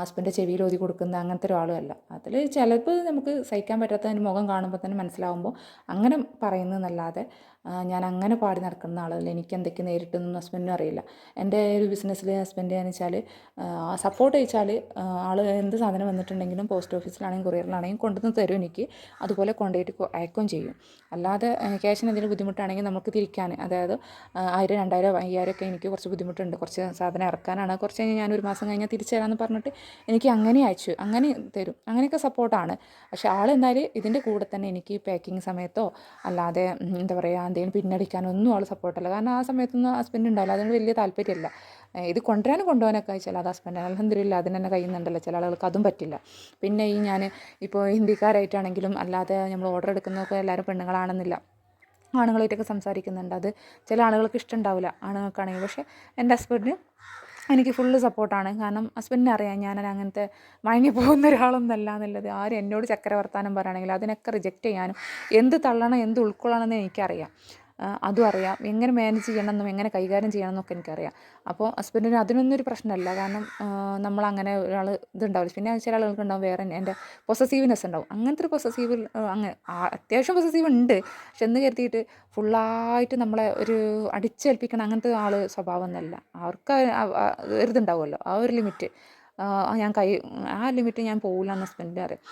ഹസ്ബൻഡ് ചെവിയിൽ ഓതി കൊടുക്കുന്ന അങ്ങനത്തെ ഒരാളും അല്ല. അതിൽ ചിലപ്പോൾ നമുക്ക് സഹിക്കാൻ പറ്റാത്ത അതിന്റെ മുഖം കാണുമ്പോൾ തന്നെ മനസ്സിലാവുമ്പോൾ അങ്ങനെ പറയുന്നതെന്നല്ലാതെ ഞാൻ അങ്ങനെ പാടി നടക്കുന്ന ആളല്ല. എനിക്ക് എന്തൊക്കെ നേരിട്ടെന്നൊന്നും ഹസ്ബൻഡിനും അറിയില്ല. എന്റെ ഒരു ബിസിനസ്സിൽ ഹസ്ബൻഡ് എന്ന് വെച്ചാൽ സപ്പോർട്ട് ചോദിച്ചാൽ ആൾ എന്ത് സാധനം വന്നിട്ടുണ്ടെങ്കിലും പോസ്റ്റ് ഓഫീസിലാണെങ്കിലും കൊറിയറിലാണെങ്കിലും കൊണ്ടുവന്ന് തരും എനിക്ക്. അതുപോലെ കൊണ്ടുപോയിട്ട് അയക്കുകയും ചെയ്യും. അല്ലാതെ ക്യാഷിന് എന്തെങ്കിലും ബുദ്ധിമുട്ടാണെങ്കിൽ നമുക്ക് തിരിക്കാൻ. അതായത് ആയിരം രണ്ടായിരം അയ്യായിരം ഒക്കെ എനിക്ക് കുറച്ച് ബുദ്ധിമുട്ടുണ്ട്. കുറച്ച് സാധനം ഇറക്കാനാണ്. കുറച്ച് കഴിഞ്ഞാൽ ഞാൻ ഒരു മാസം കഴിഞ്ഞാൽ തിരിച്ചു തരാമെന്ന് പറഞ്ഞിട്ട് എനിക്ക് അങ്ങനെ അയച്ചു. അങ്ങനെ തരും. അങ്ങനെയൊക്കെ സപ്പോർട്ടാണ് പക്ഷേ ആൾ എന്നാൽ ഇതിന്റെ കൂടെ തന്നെ എനിക്ക് പാക്കിങ് സമയത്തോ അല്ലാതെ എന്താ പറയുക എന്തെങ്കിലും പിന്നടിക്കാനോ ഒന്നും ആൾ സപ്പോർട്ടല്ല. കാരണം ആ സമയത്തൊന്നും ഹസ്ബൻഡ് ഉണ്ടാവില്ല. അതിനോട് വലിയ താല്പര്യമില്ല ഇത് കൊണ്ടുവരാനും കൊണ്ടുപോകാനൊക്കെ ചില അത് ഹസ്ബൻഡ് അലഹദില്ല അതിന് തന്നെ കഴിയുന്നുണ്ടല്ലോ ചില ആളുകൾക്ക് അതും പറ്റില്ല. പിന്നെ ഈ ഞാൻ ഇപ്പോൾ ഹിന്ദിക്കാരായിട്ടാണെങ്കിലും അല്ലാതെ നമ്മൾ ഓർഡർ എടുക്കുന്നതൊക്കെ എല്ലാവരും പെണ്ണുങ്ങളാണെന്നില്ല. ആണുങ്ങളായിട്ടൊക്കെ സംസാരിക്കുന്നുണ്ട്. അത് ചില ആളുകൾക്ക് ഇഷ്ടമുണ്ടാവില്ല ആണുങ്ങൾക്കാണെങ്കിൽ. പക്ഷേ എന്റെ ഹസ്ബൻഡിന് എനിക്ക് ഫുള്ള് സപ്പോർട്ടാണ്. കാരണം ഹസ്ബൻഡിനെ അറിയാം ഞാൻ അങ്ങനത്തെ മയങ്ങി പോകുന്ന ഒരാളൊന്നല്ല എന്നുള്ളത്. ആരും എന്നോട് ചക്കര വർത്താനം പറയുകയാണെങ്കിൽ അതിനൊക്കെ റിജക്റ്റ് ചെയ്യാനും എന്ത് തള്ളണം എന്ത് ഉൾക്കൊള്ളണം എന്ന് എനിക്കറിയാം. അതും അറിയാം. എങ്ങനെ മാനേജ് ചെയ്യണമെന്നും എങ്ങനെ കൈകാര്യം ചെയ്യണമെന്നൊക്കെ എനിക്കറിയാം. അപ്പോൾ ഹസ്ബൻഡിന് അതിനൊന്നും ഒരു പ്രശ്നമല്ല. കാരണം നമ്മളങ്ങനെ ഒരാൾ ഇതുണ്ടാവില്ല. പിന്നെ ചില ആളുകൾക്ക് ഉണ്ടാവും വേറെ എന്റെ പൊസസീവ്നെസ് ഉണ്ടാവും. അങ്ങനത്തെ ഒരു പൊസസീവ് അങ്ങനെ അത്യാവശ്യം പൊസസീവ് ഉണ്ട്. പക്ഷെ എന്ന് കരുതിയിട്ട് ഫുള്ളായിട്ട് നമ്മളെ ഒരു അടിച്ചേൽപ്പിക്കണം അങ്ങനത്തെ ആൾ സ്വഭാവം ഒന്നുമല്ല അവർക്ക് ഒരിതുണ്ടാവുമല്ലോ ആ ഒരു ലിമിറ്റ് ഞാൻ കൈ ആ ലിമിറ്റ് ഞാൻ പോകില്ല എന്ന് ഹസ്ബൻഡിന്റെ അറിയാം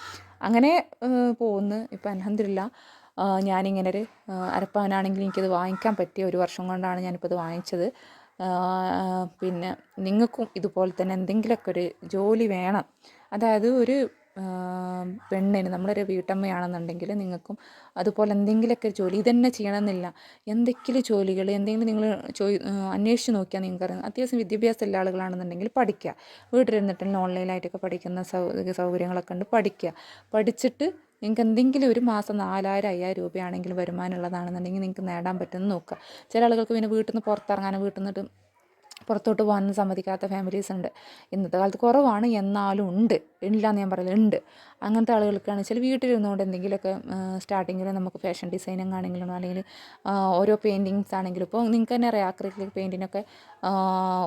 അങ്ങനെ പോകുന്നു ഇപ്പം അലഹദില്ല ഞാനിങ്ങനെ ഒരു അരപ്പാനാണെങ്കിൽ എനിക്കത് വാങ്ങിക്കാൻ പറ്റിയ ഒരു വർഷം കൊണ്ടാണ് ഞാനിപ്പോൾ ഇത് വാങ്ങിച്ചത് പിന്നെ നിങ്ങൾക്കും ഇതുപോലെ തന്നെ എന്തെങ്കിലുമൊക്കെ ഒരു ജോലി വേണം. അതായത് ഒരു പെണ്ണിന് നമ്മളൊരു വീട്ടമ്മയാണെന്നുണ്ടെങ്കിൽ നിങ്ങൾക്കും അതുപോലെ എന്തെങ്കിലുമൊക്കെ ജോലി ഇതന്നെ ചെയ്യണമെന്നില്ല. എന്തെങ്കിലും ജോലികൾ എന്തെങ്കിലും നിങ്ങൾ ചോയ് അന്വേഷിച്ച് നോക്കിയാൽ നിങ്ങൾക്കറിയാം അത്യാവശ്യം വിദ്യാഭ്യാസം ഉള്ള ആളുകളാണെന്നുണ്ടെങ്കിൽ പഠിക്കുക. വീട്ടിലിരുന്നിട്ടുള്ള ഓൺലൈനായിട്ടൊക്കെ പഠിക്കുന്ന സൗ സൗകര്യങ്ങളൊക്കെ ഉണ്ട് പഠിക്കുക. പഠിച്ചിട്ട് നിങ്ങൾക്ക് എന്തെങ്കിലും ഒരു മാസം നാലായിരം അയ്യായിരം രൂപയാണെങ്കിലും വരുമാനമുള്ളതാണെന്നുണ്ടെങ്കിൽ നിങ്ങൾക്ക് നേടാൻ പറ്റുമെന്ന് നോക്കുക. ചില ആളുകൾക്ക് പിന്നെ വീട്ടിൽ നിന്ന് പുറത്തിറങ്ങാനോ വീട്ടിൽ നിന്നിട്ട് പുറത്തോട്ട് പോകാനൊന്നും സമ്മതിക്കാത്ത ഫാമിലീസ് ഉണ്ട്. ഇന്നത്തെ കാലത്ത് കുറവാണ് എന്നാലും ഉണ്ട്. ഇല്ല എന്ന് ഞാൻ പറയുന്നത് ഉണ്ട്. അങ്ങനത്തെ ആളുകൾക്കാണ് വെച്ചാൽ വീട്ടിലിരുന്നുകൊണ്ട് എന്തെങ്കിലുമൊക്കെ സ്റ്റാർട്ടിങ്ങിൽ നമുക്ക് ഫാഷൻ ഡിസൈനിങ് ആണെങ്കിലും അല്ലെങ്കിൽ ഓരോ പെയിന്റിങ്സ് ആണെങ്കിലും. ഇപ്പോൾ നിങ്ങൾക്ക് തന്നെ അറിയാം അക്രിലിക് പെയിന്റിനൊക്കെ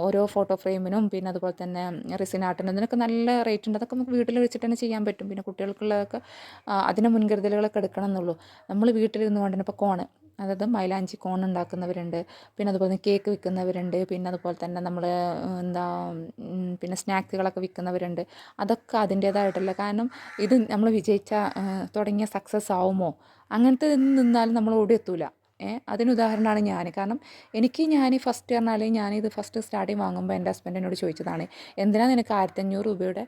ഓരോ ഫോട്ടോ ഫ്രെയിമിനും പിന്നെ അതുപോലെ തന്നെ റിസിൻ ആർട്ടിനും ഇതിനൊക്കെ നല്ല റേറ്റ് ഉണ്ട്. അതൊക്കെ നമുക്ക് വീട്ടിൽ വെച്ചിട്ട് തന്നെ ചെയ്യാൻ പറ്റും. പിന്നെ കുട്ടികൾക്കുള്ളതൊക്കെ അതിന് മുൻകരുതലുകളൊക്കെ എടുക്കണം എന്നുള്ളൂ നമ്മൾ വീട്ടിലിരുന്നുകൊണ്ട് തന്നെ ഇപ്പോൾ കോണ് അതായത് മൈലാഞ്ചി കോൺ ഉണ്ടാക്കുന്നവരുണ്ട്. പിന്നെ അതുപോലെ കേക്ക് വിൽക്കുന്നവരുണ്ട്. പിന്നെ അതുപോലെ തന്നെ നമ്മൾ എന്താ പിന്നെ സ്നാക്സുകളൊക്കെ വിൽക്കുന്നവരുണ്ട്. അതൊക്കെ അതിന്റേതായിട്ടല്ല കാരണം ഇത് നമ്മൾ വിജയിച്ച തുടങ്ങിയ സക്സസ് ആവുമോ? അങ്ങനത്തെ നിന്നാലും നമ്മൾ ഓടി എത്തൂല ഏ അതിന് ഉദാഹരണമാണ് ഞാൻ. കാരണം എനിക്ക് ഞാൻ ഫസ്റ്റ് പറഞ്ഞാൽ ഞാനിത് ഫസ്റ്റ് സ്റ്റാർട്ടിങ് വാങ്ങുമ്പോൾ എന്റെ ഹസ്ബൻഡിനോട് ചോദിച്ചതാണ് എന്തിനാണ് നിനക്ക് ആയിരത്തഞ്ഞൂറ് രൂപയുടെ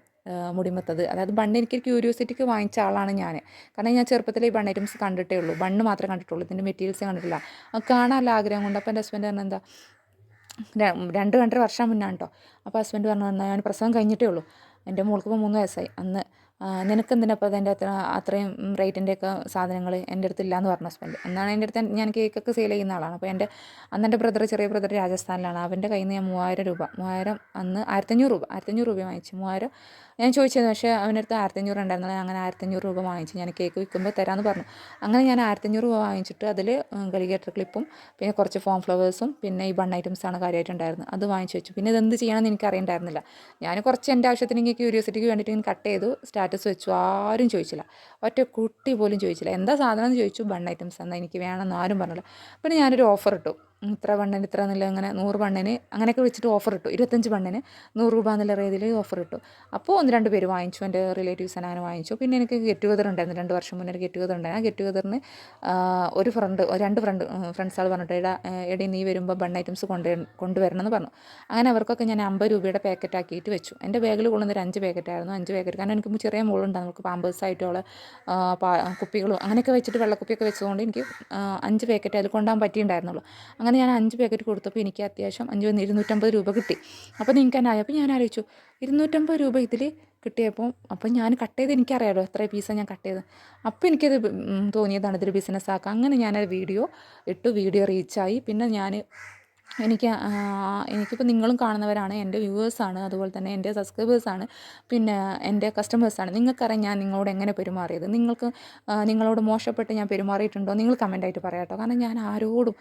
മുടിമത്തത്. അതായത് ബണ്ണ് എനിക്ക് ക്യൂരിയോസിറ്റിക്ക് വാങ്ങിച്ച ആളാണ് ഞാൻ കാരണം ഞാൻ ചെറുപ്പത്തിൽ ഈ ബണ്ണ് ഐറ്റംസ് കണ്ടിട്ടേ ഉള്ളൂ. ബണ്ണ് മാത്രമേ കണ്ടിട്ടുള്ളൂ. ഇതിന്റെ മെറ്റീരിയൽസ് കണ്ടിട്ടില്ല. കാണാനുള്ള ആഗ്രഹം കൊണ്ട് അപ്പം എന്റെ ഹസ്ബൻഡ് പറഞ്ഞാൽ എന്താ രണ്ട് രണ്ടര വർഷം മുന്നാണ് കേട്ടോ അപ്പോൾ ഹസ്ബൻഡ് പറഞ്ഞു എന്നാൽ ഞാൻ പ്രസവം കഴിഞ്ഞിട്ടേ ഉള്ളൂ. എന്റെ മോൾക്ക് ഇപ്പോൾ മൂന്ന് വയസ്സായി. അന്ന് നിനക്ക് എന്തിനാ അപ്പോൾ അതിന്റെ അത്ര അത്രയും റേറ്റിന്റെയൊക്കെ സാധനങ്ങൾ എന്റെ അടുത്ത് ഇല്ലയെന്ന് പറഞ്ഞു ഹസ്ബൻഡ്. എന്നാണ് എന്റെ അടുത്ത് ഞാൻ കേക്കൊക്കെ സെയിൽ ചെയ്യുന്ന ആളാണ്. അപ്പോൾ എന്റെ അന്ന് എന്റെ ബ്രദർ ചെറിയ ബ്രദർ രാജസ്ഥാനിലാണ്. അവന്റെ കയ്യിൽ നിന്ന് ഞാൻ മൂവായിരം രൂപ മൂവായിരം അന്ന് ആയിരത്തഞ്ഞൂറ് രൂപ ആയിരത്തഞ്ഞൂറ് രൂപ വാങ്ങിച്ചു. മൂവായിരം ഞാൻ ചോദിച്ചത് പക്ഷേ അവന്റെ അടുത്ത് ആയിരത്തഞ്ഞൂറ് ഉണ്ടായിരുന്നില്ല അങ്ങനെ ആയിരത്തഞ്ഞൂറ് രൂപ വാങ്ങിച്ചു. ഞാൻ കേക്ക് വിൽക്കുമ്പോൾ തരാമെന്ന് പറഞ്ഞു. അങ്ങനെ ഞാൻ ആയിരത്തഞ്ഞൂറ് രൂപ വാങ്ങിച്ചിട്ട് അതിൽ ഗളികേറ്റർ ക്ലിപ്പും പിന്നെ കുറച്ച് ഫോം ഫ്ലവേഴ്സും പിന്നെ ഈ ബൺ ഐറ്റംസാണ് കാര്യമായിട്ടുണ്ടായിരുന്നത് അത് വാങ്ങിച്ചു വെച്ചു. പിന്നെ ഇതെന്ത് ചെയ്യണമെന്ന് എനിക്ക് അറിയണ്ടായിരുന്നില്ല. ഞാൻ കുറച്ച് എന്റെ ആവശ്യത്തിന് എനിക്ക് ക്യൂരിയോസിറ്റിക്ക് വേണ്ടിയിട്ട് ഇങ്ങനെ കട്ട് ചെയ്തു സ്റ്റാറ്റസ് വെച്ചു. ആരും ചോദിച്ചില്ല. ഒറ്റ കുട്ടി പോലും ചോദിച്ചില്ല. എന്താ സാധനം എന്ന് ചോദിച്ചു ബൺ ഐറ്റംസ് എന്നാൽ എനിക്ക് വേണമെന്ന് ആരും പറഞ്ഞില്ല. പിന്നെ ഞാനൊരു ഓഫർ ഇട്ടു. ഇത്ര വണ്ണന് ഇത്ര എന്നുള്ള അങ്ങനെ നൂറ് വണ്ണന് അങ്ങനെയൊക്കെ വെച്ചിട്ട് ഓഫർ ഇട്ടു. ഇരുപത്തഞ്ച് വണ്ണന് നൂറ് രൂപ എന്നുള്ള രീതിയിൽ ഓഫർ ഇട്ടു. അപ്പോൾ ഒന്ന് രണ്ട് പേര് വാങ്ങിച്ചു. എന്റെ റിലേറ്റീവ്സ് എന്നാണ് വാങ്ങിച്ചു. പിന്നെ എനിക്ക് ഗെറ്റ് ടുഗദർ ഉണ്ടായിരുന്നു. രണ്ട് വർഷം മുന്നേ ഒരു ഗെറ്റ് ടുഗദർ ഉണ്ടായിരുന്നു. ആ ഗെറ്റ് ടുഗദറിന് ഒരു ഫ്രണ്ട് രണ്ട് ഫ്രണ്ട് ഫ്രണ്ട്സ് ആൾ പറഞ്ഞിട്ട് എടാ എടി നീ വരുമ്പോൾ ബൺ ഐറ്റംസ് കൊണ്ട് കൊണ്ടുവരണം എന്ന് പറഞ്ഞു. അങ്ങനെ അവർക്കൊക്കെ ഞാൻ അമ്പത് രൂപയുടെ പാക്കറ്റ് ആക്കിയിട്ട് വെച്ചു. എന്റെ ബാഗിൽ കൊള്ളുന്ന ഒരു അഞ്ച് പാക്കറ്റായിരുന്നു അഞ്ച് പാക്കറ്റ് കാരണം എനിക്ക് ചെറിയ മോളുണ്ട്. നമുക്ക് പാമ്പേഴ്സ് ആയിട്ടുള്ള കുപ്പികളും അങ്ങനെയൊക്കെ വെച്ചിട്ട് വെള്ളക്കുപ്പിയൊക്കെ വെച്ചതുകൊണ്ട് എനിക്ക് അഞ്ച് പാക്കറ്റ് അതിൽ കൊണ്ടുപോകാൻ പറ്റിയിട്ടുണ്ടായിരുന്നുള്ളൂ. അങ്ങനെ ഞാൻ അഞ്ച് പാക്കറ്റ് കൊടുത്തപ്പോൾ എനിക്ക് അത്യാവശ്യം അഞ്ച് ഇരുന്നൂറ്റമ്പത് രൂപ കിട്ടി. അപ്പോൾ നിങ്ങൾക്ക് തന്നെ അപ്പോൾ ഞാൻ ആലോചിച്ചു ഇരുന്നൂറ്റമ്പത് രൂപ ഇതിൽ കിട്ടിയപ്പോൾ അപ്പോൾ ഞാൻ കട്ട് ചെയ്ത് എനിക്കറിയാമല്ലോ എത്ര പീസാണ് ഞാൻ കട്ട് ചെയ്ത് അപ്പോൾ എനിക്കത് തോന്നിയതാണ് ഇതൊരു ബിസിനസ് ആക്കാം അങ്ങനെ ഞാനൊരു വീഡിയോ ഇട്ടു വീഡിയോ റീച്ചായി പിന്നെ ഞാൻ എനിക്ക് എനിക്കിപ്പോൾ നിങ്ങളും കാണുന്നവരാണ് എന്റെ വ്യൂവേഴ്സാണ് അതുപോലെ തന്നെ എന്റെ സബ്സ്ക്രൈബേഴ്സാണ് പിന്നെ എന്റെ കസ്റ്റമേഴ്സാണ് നിങ്ങൾക്കറിയാം ഞാൻ നിങ്ങളോട് എങ്ങനെ പെരുമാറിയത്. നിങ്ങൾക്ക് നിങ്ങളോട് മോശപ്പെട്ട് ഞാൻ പെരുമാറിയിട്ടുണ്ടോ? നിങ്ങൾ കമന്റായിട്ട് പറയാം കേട്ടോ. കാരണം ഞാൻ ആരോടും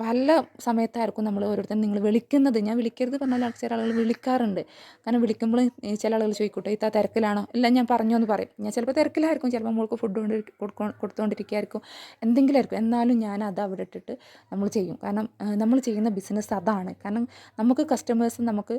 പല സമയത്തായിരിക്കും നമ്മൾ ഓരോരുത്തരും നിങ്ങൾ വിളിക്കുന്നത്. ഞാൻ വിളിക്കരുത് പറഞ്ഞാൽ ചില ആളുകൾ വിളിക്കാറുണ്ട്. കാരണം വിളിക്കുമ്പോൾ ചില ആളുകൾ ചോദിക്കട്ടെ ഇത്താ തിരക്കിലാണോ? ഇല്ല ഞാൻ പറഞ്ഞു എന്ന് പറയും. ഞാൻ ചിലപ്പോൾ തിരക്കിലായിരിക്കും. ചിലപ്പോൾ മോൾക്ക് ഫുഡ് കൊണ്ട് കൊടുക്കൊ കൊടുത്തുകൊണ്ടിരിക്കുകയായിരിക്കും എന്തെങ്കിലും ആയിരിക്കും എന്നാലും ഞാൻ അത് അവിടെ ഇട്ടിട്ട് നമ്മൾ ചെയ്യും. കാരണം നമ്മൾ ചെയ്യുന്ന ബിസിനസ് അതാണ്. കാരണം നമുക്ക് കസ്റ്റമേഴ്സ് നമുക്ക്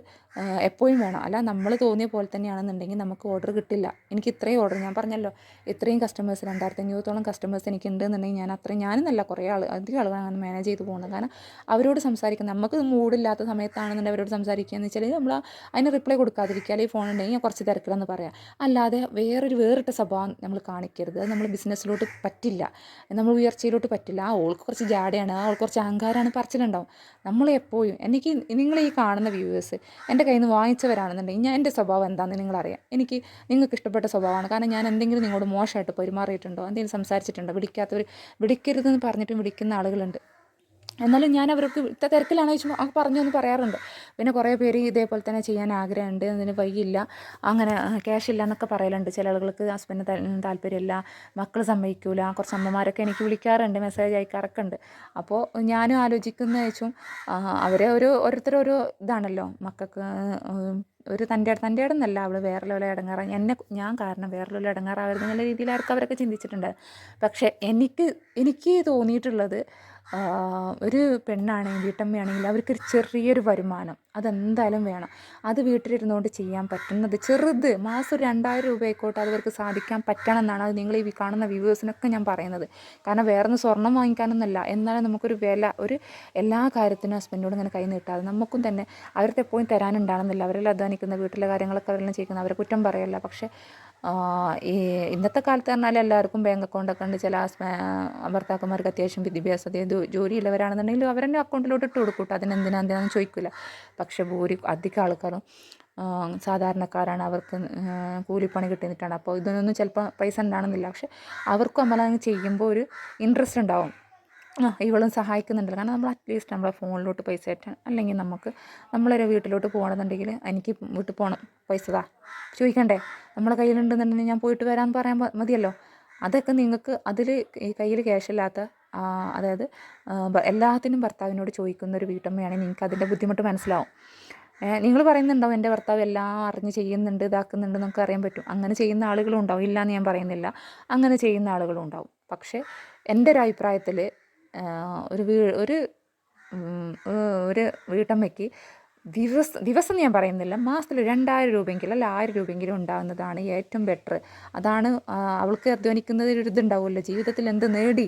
എപ്പോഴും വേണം. അല്ല നമ്മൾ തോന്നിയ പോലെ തന്നെയാണെന്നുണ്ടെങ്കിൽ നമുക്ക് ഓർഡർ കിട്ടില്ല. എനിക്ക് ഇത്രയും ഓർഡർ ഞാൻ പറഞ്ഞല്ലോ ഇത്രയും കസ്റ്റമേഴ്സ് രണ്ടായിരത്തി അഞ്ഞൂറത്തോളം കസ്റ്റമേഴ്സ് എനിക്ക് ഉണ്ടെന്നുണ്ടെങ്കിൽ ഞാൻ അത്രയും ഞാനെന്നല്ല കുറേ ആൾ അധികം ആളുകളാണ് മാനേജ് ചെയ്ത് പോകുന്നത്. കാരണം അവരോട് സംസാരിക്കുന്ന നമുക്ക് മൂഡില്ലാത്ത സമയത്താണെന്നുണ്ടെങ്കിൽ അവരോട് സംസാരിക്കുക എന്ന് വെച്ചാൽ നമ്മൾ അതിന് റിപ്ലൈ കൊടുക്കാതിരിക്കുക. അല്ലെങ്കിൽ ഫോൺ ഉണ്ടെങ്കിൽ ഞാൻ കുറച്ച് തിരക്കിലെന്ന് പറയാം. അല്ലാതെ വേറൊരു വേറിട്ട സ്വഭാവം നമ്മൾ കാണിക്കരുത്. അത് നമ്മൾ ബിസിനസ്സിലോട്ട് പറ്റില്ല. നമ്മൾ ഉയർച്ചയിലോട്ട് പറ്റില്ല. ആ ഓൾക്ക് കുറച്ച് ജാടയാണ് ആ ഓൾക്ക് കുറച്ച് അഹങ്കാരമാണ് പറച്ചിലുണ്ടാവും. നമ്മൾ എപ്പോഴും എനിക്ക് നിങ്ങൾ ഈ കാണുന്ന വ്യൂവേഴ്സ് എന്റെ കയ്യിൽ നിന്ന് വാങ്ങിച്ചവരാണെന്നുണ്ടെങ്കിൽ ഞാൻ എന്റെ സ്വഭാവം എന്താണെന്ന് നിങ്ങളറിയാം. എനിക്ക് നിങ്ങൾക്ക് ഇഷ്ടപ്പെട്ട സ്വഭാവമാണ്. കാരണം ഞാൻ എന്തെങ്കിലും നിങ്ങളോട് മോശമായിട്ട് പെരുമാറിയിട്ടുണ്ടോ? എന്തെങ്കിലും സംസാരിച്ചിട്ടുണ്ടോ? വിളിക്കാത്തവർ വിളിക്കരുതെന്ന് പറഞ്ഞിട്ടും വിളിക്കുന്ന ആളുകളുണ്ട്. എന്നാലും ഞാൻ അവർക്ക് ഇത്ര തിരക്കിലാണോ ചോദിച്ചപ്പോൾ പറഞ്ഞു എന്ന് പറയാറുണ്ട്. പിന്നെ കുറേ പേര് ഇതേപോലെ തന്നെ ചെയ്യാൻ ആഗ്രഹമുണ്ട് അതിന് വൈകില്ല അങ്ങനെ ക്യാഷ് ഇല്ല എന്നൊക്കെ പറയലുണ്ട്. ചില ആളുകൾക്ക് ഹസ്ബൻഡിന് താല്പര്യമില്ല മക്കൾ സമ്മതിക്കൂല കുറച്ച് അമ്മമാരൊക്കെ എനിക്ക് വിളിക്കാറുണ്ട് മെസ്സേജ് അയക്കാറൊക്കെ ഉണ്ട്. അപ്പോൾ ഞാനും ആലോചിക്കുന്ന വെച്ചും അവരെ ഒരു ഓരോരുത്തരൊരു ഇതാണല്ലോ മക്കൾക്ക് ഒരു തന്റെ തന്റെ ഇടന്നല്ല അവൾ വേറെ ലെവലെ ഇടങ്ങാറ. എന്നെ ഞാൻ കാരണം വേറെ ലെവലെ ഇടങ്ങാറാവരുത് എന്നുള്ള രീതിയിൽ ആർക്കും അവരൊക്കെ ചിന്തിച്ചിട്ടുണ്ട്. പക്ഷേ എനിക്ക് എനിക്ക് തോന്നിയിട്ടുള്ളത് ഒരു പെണ്ണാണെങ്കിൽ വീട്ടമ്മയാണെങ്കിൽ അവർക്കൊരു ചെറിയൊരു വരുമാനം. അതെന്തായാലും വേണം. അത് വീട്ടിലിരുന്നുകൊണ്ട് ചെയ്യാൻ പറ്റുന്നത് ചെറുത് മാസം ഒരു രണ്ടായിരം രൂപ ആയിക്കോട്ടെ അത് സാധിക്കാൻ പറ്റണം എന്നാണ് അത് നിങ്ങൾ ഈ കാണുന്ന വ്യൂവേഴ്സിനൊക്കെ ഞാൻ പറയുന്നത്. കാരണം വേറെ ഒന്ന് സ്വർണം വാങ്ങിക്കാനൊന്നുമല്ല. എന്നാലും നമുക്കൊരു വില ഒരു എല്ലാ കാര്യത്തിനും ഹസ്ബൻഡോട് ഇങ്ങനെ കൈ നീട്ടാതെ നമുക്കും തന്നെ അവർക്ക് എപ്പോഴും തരാനുണ്ടാണെന്നില്ല. അവരെല്ലാം അധ്വാനിക്കുന്ന വീട്ടിലെ കാര്യങ്ങളൊക്കെ അവരെല്ലാം ചെയ്യുന്നത്. അവരെ കുറ്റം പറയല്ല. പക്ഷേ ഈ ഇന്നത്തെ കാലത്ത് പറഞ്ഞാൽ എല്ലാവർക്കും ബാങ്ക് അക്കൗണ്ടൊക്കെ ഉണ്ട്. ചില ഭർത്താക്കന്മാർക്ക് അത്യാവശ്യം വിദ്യാഭ്യാസം അതായത് ജോലിയുള്ളവരാണെന്നുണ്ടെങ്കിൽ അവരെന്നെ അക്കൗണ്ടിലോട്ട് ഇട്ട് കൊടുക്കും കേട്ടോ അതിനെന്തിനാ എന്തിനാന്ന് ചോദിക്കില്ല പക്ഷേ ഭൂരി അധികം ആൾക്കാരും സാധാരണക്കാരാണ്. അവർക്ക് കൂലിപ്പണി കിട്ടിയിട്ടാണ് അപ്പോൾ ഇതിനൊന്നും ചിലപ്പോൾ പൈസ ഉണ്ടാകണമെന്നില്ല പക്ഷെ അവർക്കും നമ്മളങ്ങ് ചെയ്യുമ്പോൾ ഒരു ഇൻട്രസ്റ്റ് ഉണ്ടാവും. ആ ഇവളും സഹായിക്കുന്നുണ്ടല്ലോ. കാരണം നമ്മൾ അറ്റ്ലീസ്റ്റ് നമ്മളെ ഫോണിലോട്ട് പൈസ അയറ്റാൻ അല്ലെങ്കിൽ നമുക്ക് നമ്മളൊരു വീട്ടിലോട്ട് പോകണമെന്നുണ്ടെങ്കിൽ എനിക്ക് വീട്ടിൽ പോകണം പൈസ താ. ചോദിക്കണ്ടേ? നമ്മളെ കയ്യിലുണ്ടെന്നുണ്ടെങ്കിൽ ഞാൻ പോയിട്ട് വരാമെന്ന് പറയാൻ മതിയല്ലോ. അതൊക്കെ നിങ്ങൾക്ക് അതിൽ ഈ കയ്യിൽ ക്യാഷില്ലാത്ത അതായത് എല്ലാത്തിനും ഭർത്താവിനോട് ചോദിക്കുന്ന ഒരു വീട്ടമ്മയാണെങ്കിൽ നിങ്ങൾക്ക് അതിന്റെ ബുദ്ധിമുട്ട് മനസ്സിലാവും. നിങ്ങൾ പറയുന്നുണ്ടാവും എന്റെ ഭർത്താവ് എല്ലാം അറിഞ്ഞ് ചെയ്യുന്നുണ്ട് ഇതാക്കുന്നുണ്ട് നമുക്ക് അറിയാൻ പറ്റും. അങ്ങനെ ചെയ്യുന്ന ആളുകളും ഉണ്ടാവും ഇല്ല എന്ന് ഞാൻ പറയുന്നില്ല. അങ്ങനെ ചെയ്യുന്ന ആളുകളും ഉണ്ടാവും പക്ഷേ എന്റെ ഒരു അഭിപ്രായത്തിൽ ഒരു വീ ഒരു ഒരു വീട്ടമ്മയ്ക്ക് ദിവസം ദിവസം ഞാൻ പറയുന്നില്ല മാസത്തിൽ രണ്ടായിരം രൂപയെങ്കിലും അല്ല ആയിരം രൂപയെങ്കിലും ഉണ്ടാകുന്നതാണ് ഏറ്റവും ബെറ്റർ അതാണ് അവൾക്ക് അധ്വാനിക്കുന്നതിൽ ഇതുണ്ടാവുമല്ലോ ജീവിതത്തിൽ എന്ത് നേടി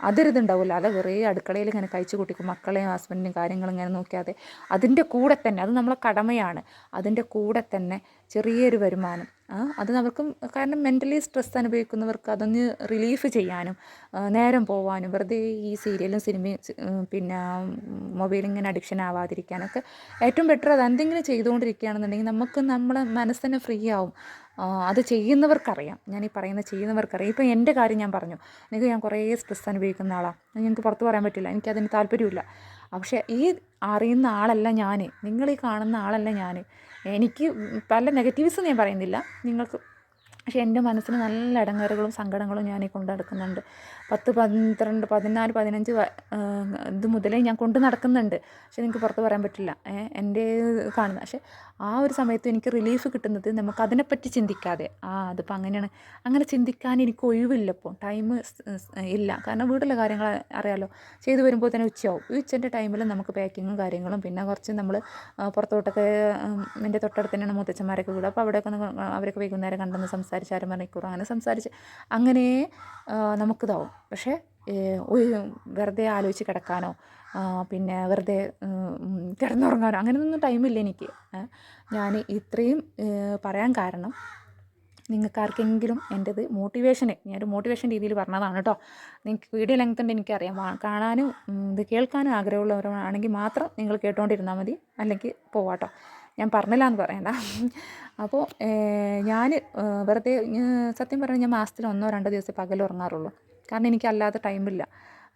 അതൊരിതുണ്ടാവില്ല അത് വെറേ അടുക്കളയിൽ ഇങ്ങനെ കഴിച്ചു കൂട്ടിക്കും മക്കളെയും ഹസ്ബൻഡിനും കാര്യങ്ങളും ഇങ്ങനെ നോക്കിയാതെ അതിന്റെ കൂടെ തന്നെ അത് നമ്മളെ കടമയാണ്. അതിന്റെ കൂടെ തന്നെ ചെറിയൊരു വരുമാനം. അത് അവർക്കും കാരണം മെന്റലി സ്ട്രെസ് അനുഭവിക്കുന്നവർക്ക് അതൊന്ന് റിലീഫ് ചെയ്യാനും നേരം പോവാനും വെറുതെ ഈ സീരിയലും സിനിമയും പിന്നെ മൊബൈലിങ്ങനെ അഡിക്ഷൻ ആവാതിരിക്കാനൊക്കെ ഏറ്റവും ബെറ്റർ അത് എന്തെങ്കിലും ചെയ്തുകൊണ്ടിരിക്കുകയാണെന്നുണ്ടെങ്കിൽ നമുക്ക് നമ്മളെ മനസ്സിന് ഫ്രീ ആവും. അത് ചെയ്യുന്നവർക്കറിയാം. ഞാൻ ഈ പറയുന്ന ചെയ്യുന്നവർക്കറിയാം. ഇപ്പോൾ എന്റെ കാര്യം ഞാൻ പറഞ്ഞു. എനിക്ക് ഞാൻ കുറേ സ്ട്രെസ് അനുഭവിക്കുന്ന ആളാണ് ഞങ്ങൾക്ക് പുറത്ത് പറയാൻ പറ്റില്ല. എനിക്കതിന് താല്പര്യമില്ല. പക്ഷേ ഈ അറിയുന്ന ആളല്ല ഞാൻ നിങ്ങൾ ഈ കാണുന്ന ആളല്ല ഞാൻ എനിക്ക് പല നെഗറ്റീവ്സ് ഞാൻ പറയുന്നില്ല. നിങ്ങൾക്ക് പക്ഷേ എന്റെ മനസ്സിന് നല്ല ഇടങ്ങേറുകളും സങ്കടങ്ങളും ഞാൻ ഈ കൊണ്ട് നടക്കുന്നുണ്ട്. പത്ത് പന്ത്രണ്ട് പതിനാല് പതിനഞ്ച് ഇത് മുതലേ ഞാൻ കൊണ്ട് നടക്കുന്നുണ്ട്. പക്ഷെ നിങ്ങൾക്ക് പുറത്ത് പറയാൻ പറ്റില്ല. എന്റെ കാണുന്നത് പക്ഷേ ആ ഒരു സമയത്ത് എനിക്ക് റിലീഫ് കിട്ടുന്നത് നമുക്ക് അതിനെപ്പറ്റി ചിന്തിക്കാതെ. ആ അതിപ്പോൾ അങ്ങനെയാണ്. അങ്ങനെ ചിന്തിക്കാൻ എനിക്ക് ഒഴിവില്ല ഇപ്പോൾ ടൈം ഇല്ല. കാരണം വീട്ടിലെ കാര്യങ്ങൾ അറിയാലോ. ചെയ്തു വരുമ്പോൾ തന്നെ ഉച്ചയാവും. ഈ ഉച്ചന്റെ ടൈമിൽ നമുക്ക് പാക്കിങ്ങും കാര്യങ്ങളും പിന്നെ കുറച്ച് നമ്മൾ പുറത്തോട്ടൊക്കെ എന്റെ തൊട്ടടുത്ത് തന്നെയാണ് മുത്തച്ഛന്മാരൊക്കെ വീട്. അപ്പോൾ അവിടെയൊക്കെ അവരൊക്കെ വൈകുന്നേരം കണ്ടെന്ന് സംസാരിച്ച് അരമണിക്കൂർ അങ്ങനെ സംസാരിച്ച് അങ്ങനെ നമുക്കിതാവും. പക്ഷേ വെറുതെ ആലോചിച്ച് കിടക്കാനോ പിന്നെ വെറുതെ കിടന്നുറങ്ങാനോ അങ്ങനെയൊന്നും ടൈമില്ല എനിക്ക്. ഞാൻ ഇത്രയും പറയാൻ കാരണം നിങ്ങൾക്ക് ആർക്കെങ്കിലും എന്റെത് മോട്ടിവേഷന് ഞാനൊരു മോട്ടിവേഷൻ രീതിയിൽ പറഞ്ഞതാണ് കേട്ടോ നിങ്ങൾക്ക് വീഡിയോ ലെങ്ത് ഉണ്ട് എനിക്കറിയാം കാണാനും ഇത് കേൾക്കാനും ആഗ്രഹമുള്ളവരാണെങ്കിൽ മാത്രം നിങ്ങൾ കേട്ടുകൊണ്ടിരുന്നാൽ മതി. അല്ലെങ്കിൽ പോവാട്ടോ ഞാൻ പറഞ്ഞില്ല എന്ന് പറയണ്ട അപ്പോൾ ഞാൻ വെറുതെ സത്യം പറഞ്ഞാൽ ഞാൻ മാസത്തിൽ ഒന്നോ രണ്ടോ ദിവസം പകൽ ഉറങ്ങാറുള്ളൂ. കാരണം എനിക്ക് അല്ലാതെ ടൈമില്ല.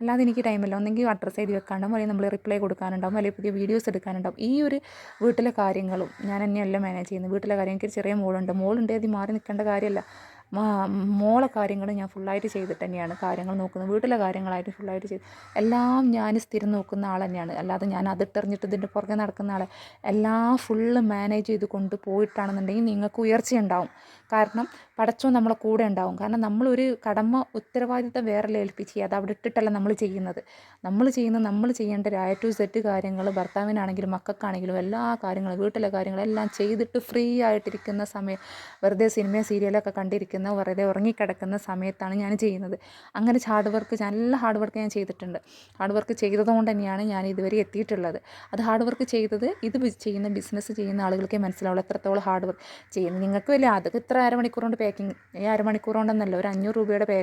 അല്ലാതെ എനിക്ക് ടൈമില്ല. ഒന്നെങ്കിൽ അഡ്രസ്സ് എഴുതി വെക്കാനുണ്ടാവും അല്ലെങ്കിൽ നമ്മൾ റിപ്ലൈ കൊടുക്കാനുണ്ടാവും അല്ലെങ്കിൽ പുതിയ വീഡിയോസ് എടുക്കാനുണ്ടാവും. ഈ ഒരു വീട്ടിലെ കാര്യങ്ങളും ഞാൻ തന്നെയല്ല മാനേജ് ചെയ്യുന്നത്. വീട്ടിലെ കാര്യം എനിക്ക് ഒരു ചെറിയ മോളുണ്ട്. മോളുണ്ട് അത് മാറി നിൽക്കേണ്ട കാര്യമല്ല. മോളെ കാര്യങ്ങൾ ഞാൻ ഫുള്ളായിട്ട് ചെയ്തിട്ട് തന്നെയാണ് കാര്യങ്ങൾ നോക്കുന്നത്. വീട്ടിലെ കാര്യങ്ങളായിട്ട് ഫുള്ളായിട്ട് ചെയ്ത് എല്ലാം ഞാൻ സ്ഥിരം നോക്കുന്ന ആൾ തന്നെയാണ്. അല്ലാതെ ഞാൻ അതിട്ടെറിഞ്ഞിട്ട് ഇതിന്റെ പുറകെ നടക്കുന്ന ആളെ എല്ലാം ഫുള്ള് മാനേജ് ചെയ്ത് കൊണ്ട് പോയിട്ടാണെന്നുണ്ടെങ്കിൽ നിങ്ങൾക്ക് ഉയർച്ചയുണ്ടാവും. കാരണം പടച്ചോ നമ്മളെ കൂടെ ഉണ്ടാവും. കാരണം നമ്മളൊരു കടമ ഉത്തരവാദിത്തം വേറെ ഏൽപ്പിച്ച് അത് അവിടെ ഇട്ടിട്ടല്ല നമ്മൾ ചെയ്യുന്നത്. നമ്മൾ ചെയ്യുന്ന നമ്മൾ ചെയ്യേണ്ട ഒരു ഐ ടു സെറ്റ് കാര്യങ്ങൾ ഭർത്താവിനാണെങ്കിലും മക്കൾക്കാണെങ്കിലും എല്ലാ കാര്യങ്ങളും വീട്ടിലെ കാര്യങ്ങളെല്ലാം ചെയ്തിട്ട് ഫ്രീ ആയിട്ടിരിക്കുന്ന സമയം വെറുതെ സിനിമ സീരിയലൊക്കെ കണ്ടിരിക്കുന്ന വെറുതെ ഉറങ്ങിക്കിടക്കുന്ന സമയത്താണ് ഞാൻ ചെയ്യുന്നത്. അങ്ങനെ ഹാർഡ് വർക്ക് നല്ല ഹാർഡ് വർക്ക് ഞാൻ ചെയ്തിട്ടുണ്ട്. ഹാർഡ് വർക്ക് ചെയ്തതുകൊണ്ട് തന്നെയാണ് ഞാൻ ഇതുവരെ എത്തിയിട്ടുള്ളത്. അത് ഹാർഡ് വർക്ക് ചെയ്തത് ഇത് ചെയ്യുന്ന ബിസിനസ് ചെയ്യുന്ന ആളുകൾക്കേ മനസ്സിലാവുള്ളൂ എത്രത്തോളം ഹാർഡ് വർക്ക് ചെയ്യുന്നത് നിങ്ങൾക്ക് വലിയ അതൊക്കെ ഇത്ര അരമണിക്കൂർ കൊണ്ട് പാക്കിങ് ഈ അരമണിക്കൂർ ഒരു അഞ്ഞൂറ് രൂപയുടെ പേ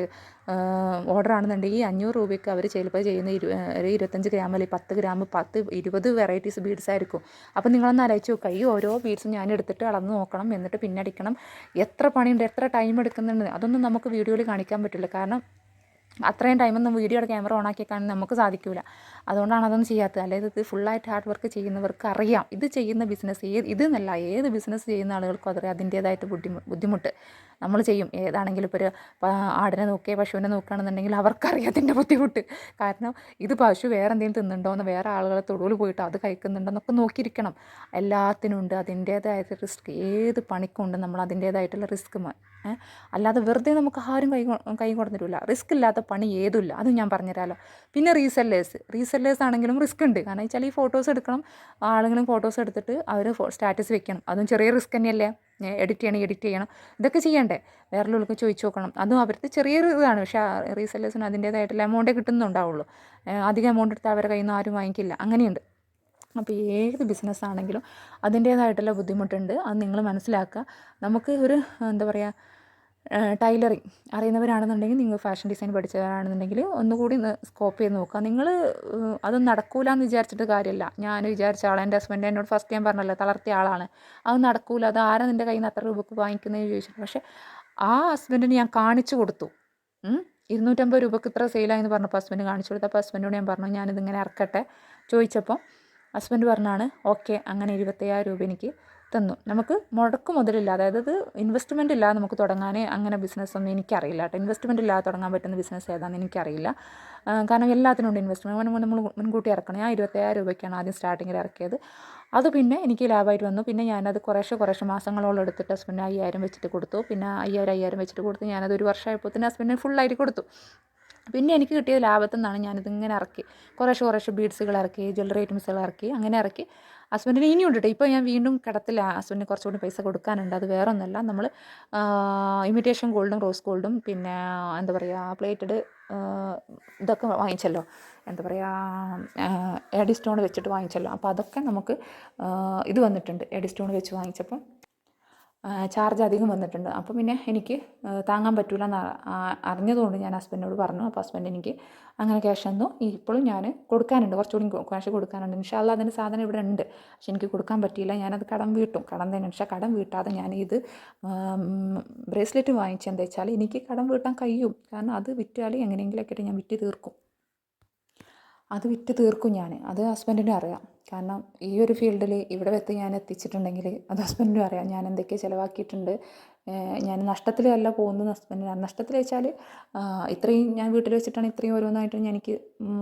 ഓർഡർ ആണെന്നുണ്ടെങ്കിൽ ഈ അഞ്ഞൂറ് രൂപയ്ക്ക് അവർ ചിലപ്പോൾ ചെയ്യുന്ന ഇരു ഒരു ഇരുപത്തഞ്ച് ഗ്രാം അല്ലെങ്കിൽ പത്ത് ഗ്രാം പത്ത് ഇരുപത് വെറൈറ്റീസ് ബീഡ്സ് ആയിരിക്കും. അപ്പോൾ നിങ്ങളൊന്ന് ആലോചിച്ച് നോക്കുക ഈ ഓരോ ബീഡ്സും ഞാൻ എടുത്തിട്ട് അളന്ന് നോക്കണം എന്നിട്ട് പിന്നെ അടിക്കണം. എത്ര പണിയുണ്ട് എത്ര ടൈം എടുക്കുന്നുണ്ട് അതൊന്നും നമുക്ക് വീഡിയോയിൽ കാണിക്കാൻ പറ്റില്ല. കാരണം അത്രയും ടൈമൊന്നും വീഡിയോയുടെ ക്യാമറ ഓൺ ആക്കി കാണാൻ നമുക്ക് സാധിക്കില്ല അതുകൊണ്ടാണ് അതൊന്നും ചെയ്യാത്തത്. അല്ലെങ്കിൽ ഇത് ഫുള്ളായിട്ട് ഹാർഡ് വർക്ക് ചെയ്യുന്നവർക്ക് അറിയാം. ഇത് ചെയ്യുന്ന ബിസിനസ് ഏത് ഇതെന്നല്ല ഏത് ബിസിനസ് ചെയ്യുന്ന ആളുകൾക്കും അതറിയാം അതിന്റേതായിട്ട് ബുദ്ധിമു ബുദ്ധിമുട്ട് നമ്മൾ ചെയ്യും. ഏതാണെങ്കിലും ഇപ്പോൾ ഒരു ആടിനെ നോക്കിയ പശുവിനെ നോക്കുകയാണെന്നുണ്ടെങ്കിൽ അവർക്കറിയാം അതിന്റെ ബുദ്ധിമുട്ട്. കാരണം ഇത് പശു വേറെ എന്തെങ്കിലും തിന്നുന്നുണ്ടോയെന്ന് വേറെ ആളുകളെ തൊടുവിൽ പോയിട്ട് അത് കഴിക്കുന്നുണ്ടോ എന്നൊക്കെ നോക്കിയിരിക്കണം. എല്ലാത്തിനും ഉണ്ട്. അതിന്റേതായ റിസ്ക് ഏത് പണിക്കുണ്ട് നമ്മൾ അതിന്റേതായിട്ടുള്ള റിസ്ക് അല്ലാതെ വെറുതെ നമുക്ക് ആരും കൊ- കൈ കൊടുത്തിട്ടില്ല റിസ്ക് ഇല്ലാത്ത പണി ഏതുമില്ല. അതും ഞാൻ പറഞ്ഞുതരാമല്ലോ പിന്നെ റീസെല്ലേഴ്സ് റീസെല്ലേഴ്സ് ആണെങ്കിലും റിസ്ക് ഉണ്ട്. കാരണം വെച്ചാൽ ഈ ഫോട്ടോസ് എടുക്കണം. ആളുകളും ഫോട്ടോസ് എടുത്തിട്ട് അവർ സ്റ്റാറ്റസ് വെക്കണം. അതും ചെറിയ റിസ്ക് തന്നെയല്ലേ? എഡിറ്റ് ചെയ്യണം എഡിറ്റ് ചെയ്യണം. ഇതൊക്കെ ചെയ്യണ്ടേ? വേറെ ഉള്ളവർക്ക് ചോദിച്ചു നോക്കണം. അതും അവർക്ക് ചെറിയൊരു ഇതാണ്. പക്ഷേ റീസെല്ലേഴ്സിന് അതിന്റേതായിട്ടുള്ള എമൗണ്ടേ കിട്ടുന്നുണ്ടാവുള്ളൂ അധികം എമൗണ്ട് എടുത്താൽ അവരുടെ കയ്യിൽ നിന്ന് ആരും വാങ്ങിക്കില്ല. അങ്ങനെയുണ്ട്. അപ്പോൾ ഏത് ബിസിനസ് ആണെങ്കിലും അതിന്റേതായിട്ടുള്ള ബുദ്ധിമുട്ടുണ്ട്. അത് നിങ്ങൾ മനസ്സിലാക്കുക. നമുക്ക് ഒരു എന്താ പറയുക ടൈലറിങ് അറിയുന്നവരാണെന്നുണ്ടെങ്കിൽ നിങ്ങൾ ഫാഷൻ ഡിസൈൻ പഠിച്ചവരാണെന്നുണ്ടെങ്കിൽ ഒന്നുകൂടി ഒന്ന് സ്കോപ്പ് ചെയ്ത് നോക്കുക. നിങ്ങൾ അത് നടക്കൂല എന്ന് വിചാരിച്ചിട്ട് കാര്യമില്ല ഞാൻ വിചാരിച്ച ആളെ എന്റെ ഹസ്ബൻഡ് എന്നോട് ഫസ്റ്റ് ഞാൻ പറഞ്ഞല്ലോ തളർത്തിയ ആളാണ്. അത് നടക്കൂല. അത് ആരാ നിന്റെ കയ്യിൽ നിന്ന് അത്ര രൂപക്ക് വാങ്ങിക്കുന്നതെന്ന് ചോദിച്ചിട്ട്. പക്ഷേ ആ ഹസ്ബൻഡിന് ഞാൻ കാണിച്ചു കൊടുത്തു. ഇരുന്നൂറ്റമ്പത് രൂപക്ക് ഇത്ര സെയിലായെന്ന് പറഞ്ഞപ്പോൾ ഹസ്ബൻഡ് കാണിച്ചു കൊടുത്തപ്പോൾ ഹസ്ബൻഡിനോട് ഞാൻ പറഞ്ഞു ഞാനിതിങ്ങനെ ഇറക്കട്ടെ. ചോദിച്ചപ്പോൾ ഹസ്ബൻഡ് പറഞ്ഞാണ് ഓക്കെ അങ്ങനെ ഇരുപത്തയ്യായിരം രൂപ എനിക്ക് തന്നു. നമുക്ക് മുടക്ക് മുതലില്ല. അതായത് ഇത് ഇൻവെസ്റ്റ്മെന്റ് ഇല്ലാതെ നമുക്ക് തുടങ്ങാനേ അങ്ങനെ ബിസിനസ് ഒന്നും എനിക്കറിയില്ല കേട്ടോ. ഇൻവെസ്റ്റ്മെന്റ് ഇല്ലാതെ തുടങ്ങാൻ പറ്റുന്ന ബിസിനസ് ഏതാണെന്ന് എനിക്കറിയില്ല. കാരണം എല്ലാത്തിനും ഉണ്ട് ഇൻവെസ്റ്റ്മെന്റ് നമ്മൾ മുൻകൂട്ടി ഇറക്കണം. ഞാൻ ഇരുപത്തയ്യായിരം രൂപയ്ക്കാണ് ആദ്യം സ്റ്റാർട്ടിങ്ങിൽ ഇറക്കിയത്. അത് പിന്നെ എനിക്ക് ലാഭമായിട്ട് വന്നു. പിന്നെ ഞാനത് കുറേശ്ശെ കുറേശ്ശെ മാസങ്ങളോളം എടുത്തിട്ട് ഹസ്ബൻഡിന് അയ്യായിരം വെച്ചിട്ട് കൊടുത്തു. പിന്നെ അയ്യായിരം അയ്യായിരം വെച്ചിട്ട് കൊടുത്തു ഞാനത് ഒരു വർഷമായപ്പോൾ തന്നെ ഹസ്ബൻഡിന് ഫുള്ളായിട്ട് കൊടുത്തു. പിന്നെ എനിക്ക് കിട്ടിയ ലാഭത്തിൽ നിന്നാണ് ഞാനിതിങ്ങനെ ഇറക്കി. കുറേശ്ശെ കുറേശ്ശെ ബീഡ്സുകൾ ഇറക്കി ജ്വല്ലറി ഐറ്റംസുകൾ ഇറക്കി അങ്ങനെ ഇറക്കി. ഹസ്ബൻഡിന് ഇനിയും ഉണ്ട് ഇപ്പോൾ ഞാൻ വീണ്ടും കിടത്തില്ല. ഹസ്ബൻഡിന് കുറച്ചുകൂടി പൈസ കൊടുക്കാനുണ്ട്. അത് വേറെ ഒന്നല്ല നമ്മൾ ഇമിറ്റേഷൻ ഗോൾഡും റോസ് ഗോൾഡും പിന്നെ എന്താ പറയുക പ്ലേറ്റഡ് ഇതൊക്കെ വാങ്ങിച്ചല്ലോ. എന്താ പറയുക എഡി സ്റ്റോൺ വെച്ചിട്ട് വാങ്ങിച്ചല്ലോ. അപ്പോൾ അതൊക്കെ നമുക്ക് ഇത് വന്നിട്ടുണ്ട്. എഡി സ്റ്റോൺ വെച്ച് വാങ്ങിച്ചപ്പം ചാർജ് അധികം വന്നിട്ടുണ്ട്. അപ്പോൾ പിന്നെ എനിക്ക് താങ്ങാൻ പറ്റില്ല എന്ന് അറിഞ്ഞതുകൊണ്ട് ഞാൻ ഹസ്ബൻഡിനോട് പറഞ്ഞു. അപ്പോൾ ഹസ്ബൻഡ് എനിക്ക് അങ്ങനെ ക്യാഷ് തന്നു. ഇപ്പോഴും ഞാൻ കൊടുക്കാനുണ്ട്. കുറച്ചുകൂടി ക്യാഷ് കൊടുക്കാനുണ്ട്. ഇൻഷാല്ല അതിന്റെ സാധനം ഇവിടെ ഉണ്ട്. പക്ഷെ എനിക്ക് കൊടുക്കാൻ പറ്റിയില്ല. ഞാനത് കടം വീട്ടും. കടം തന്നെ. പക്ഷേ കടം വീട്ടാതെ ഞാൻ ഇത് ബ്രേസ്ലെറ്റ് വാങ്ങിച്ചെന്താ വെച്ചാൽ എനിക്ക് കടം വീട്ടാൻ കഴിയും. കാരണം അത് വിറ്റാൽ എങ്ങനെയെങ്കിലൊക്കെ ഞാൻ വിറ്റ് തീർക്കും. അത് വിറ്റ് തീർക്കും ഞാൻ. അത് ഹസ്ബൻഡിനും അറിയാം. കാരണം ഈ ഒരു ഫീൽഡിൽ ഇവിടെ വെത്ത് ഞാൻ എത്തിച്ചിട്ടുണ്ടെങ്കിൽ അത് ഹസ്ബൻഡിനും അറിയാം. ഞാൻ എന്തൊക്കെ ചിലവാക്കിയിട്ടുണ്ട്. ഞാൻ നഷ്ടത്തിലല്ല പോകുന്നത് ഹസ്ബൻഡിന് നഷ്ടത്തിൽ വെച്ചാൽ ഇത്രയും ഞാൻ വീട്ടിൽ വെച്ചിട്ടാണ് ഇത്രയും ഓരോന്നായിട്ടും എനിക്ക്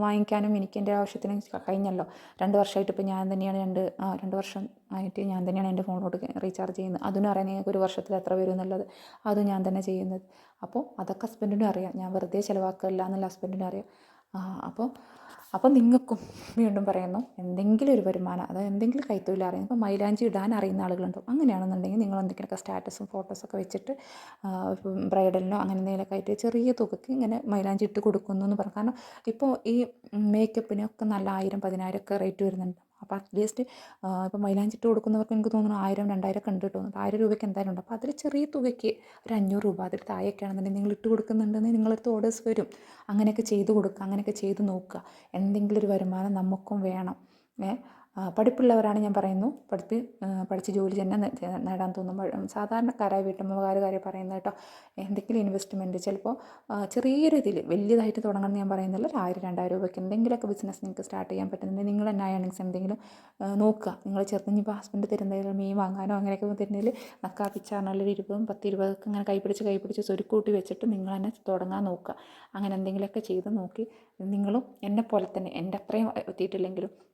വാങ്ങിക്കാനും എനിക്ക് എന്റെ ആവശ്യത്തിന് കഴിഞ്ഞല്ലോ. രണ്ട് വർഷമായിട്ട് ഇപ്പോൾ ഞാൻ തന്നെയാണ് രണ്ട് രണ്ട് വർഷം ആയിട്ട് ഞാൻ തന്നെയാണ് എന്റെ ഫോണിലോട്ട് റീചാർജ് ചെയ്യുന്നത്. അതിനും അറിയാം നിങ്ങൾക്ക് ഒരു വർഷത്തിൽ എത്ര വരും എന്നുള്ളത്. അതും ഞാൻ തന്നെ ചെയ്യുന്നത്. അപ്പോൾ അതൊക്കെ ഹസ്ബൻഡിനും അറിയാം. ഞാൻ വെറുതെ ചിലവാക്കില്ല എന്നുള്ള ഹസ്ബൻഡിനും അറിയാം. അപ്പോൾ അപ്പോൾ നിങ്ങൾക്കും വീണ്ടും പറയുന്നു എന്തെങ്കിലും ഒരു വരുമാനം അതായത് എന്തെങ്കിലും കൈത്തൊഴിൽ അറിയുന്നു. ഇപ്പോൾ മൈലാഞ്ചി ഇടാൻ അറിയുന്ന ആളുകളുണ്ടാവും അങ്ങനെയാണെന്നുണ്ടെങ്കിൽ നിങ്ങൾ എന്തെങ്കിലുമൊക്കെ സ്റ്റാറ്റസും ഫോട്ടോസൊക്കെ വെച്ചിട്ട് ബ്രൈഡലിനോ അങ്ങനെ എന്തെങ്കിലുമൊക്കെ ആയിട്ട് ചെറിയ തുകയ്ക്ക് ഇങ്ങനെ മൈലാഞ്ചി ഇട്ട് കൊടുക്കുന്നു എന്ന് പറഞ്ഞു കാരണം ഇപ്പോൾ ഈ മേക്കപ്പിനൊക്കെ നല്ല ആയിരം പതിനായിരം ഒക്കെ റേറ്റ് വരുന്നുണ്ട്. അപ്പോൾ അറ്റ്ലീസ്റ്റ് ഇപ്പോൾ മൈലാഞ്ചി ഇട്ട് കൊടുക്കുന്നവർക്ക് എനിക്ക് തോന്നുന്നു ആയിരം രണ്ടായിരം കണ്ട് ഉണ്ട് കേട്ടോ. ആയിരം രൂപയ്ക്ക് എന്തായാലും ഉണ്ട്. അപ്പോൾ അതിൽ ചെറിയ തുകയ്ക്ക് ഒരു അഞ്ഞൂറ് രൂപ അതിൽ താഴെയൊക്കെ ആണെന്നുണ്ടെങ്കിൽ നിങ്ങൾ ഇട്ട് കൊടുക്കുന്നുണ്ടെങ്കിൽ നിങ്ങളടുത്ത് ഓർഡേഴ്സ് വരും. അങ്ങനെയൊക്കെ ചെയ്ത് കൊടുക്കുക അങ്ങനെയൊക്കെ ചെയ്ത് നോക്കുക. എന്തെങ്കിലും ഒരു വരുമാനം നമുക്കും വേണം. പഠിപ്പുള്ളവരാണ് ഞാൻ പറയുന്നു. പഠിപ്പ് പഠിച്ച് ജോലി തന്നെ നേടാൻ തോന്നും. സാധാരണക്കാരായ വീട്ടമ്മമാർ കാര്യം പറയുന്നത് കേട്ടോ. എന്തെങ്കിലും ഇൻവെസ്റ്റ്മെന്റ് ചിലപ്പോൾ ചെറിയ രീതിയിൽ വലിയതായിട്ട് തുടങ്ങണം ഞാൻ പറയുന്നില്ല. ഒരു ആയിരം രണ്ടായിരം രൂപയ്ക്ക് എന്തെങ്കിലുമൊക്കെ ബിസിനസ് നിങ്ങൾക്ക് സ്റ്റാർട്ട് ചെയ്യാൻ പറ്റുന്നുണ്ടെങ്കിൽ നിങ്ങൾ തന്നെ ഏണിങ്സ് എന്തെങ്കിലും നോക്കുക. നിങ്ങൾ ചെറുതിനിപ്പോൾ ഹസ്ബൻഡ് തരുന്നതിൽ മീൻ വാങ്ങാനോ അങ്ങനെയൊക്കെ തരുന്നതിൽ നക്കാപ്പിച്ചാറിനുള്ള ഒരു ഇരുപതും പത്ത് ഇരുപതൊക്കെ അങ്ങനെ കൈപിടിച്ച് കൈപിടിച്ച് സ്വരുക്കൂട്ടി വെച്ചിട്ട് നിങ്ങൾ തന്നെ തുടങ്ങാൻ നോക്കുക. അങ്ങനെ എന്തെങ്കിലുമൊക്കെ ചെയ്ത് നോക്കി നിങ്ങളും എന്നെ പോലെ തന്നെ. എന്റെ അത്രയും എത്തിയിട്ടില്ലെങ്കിലും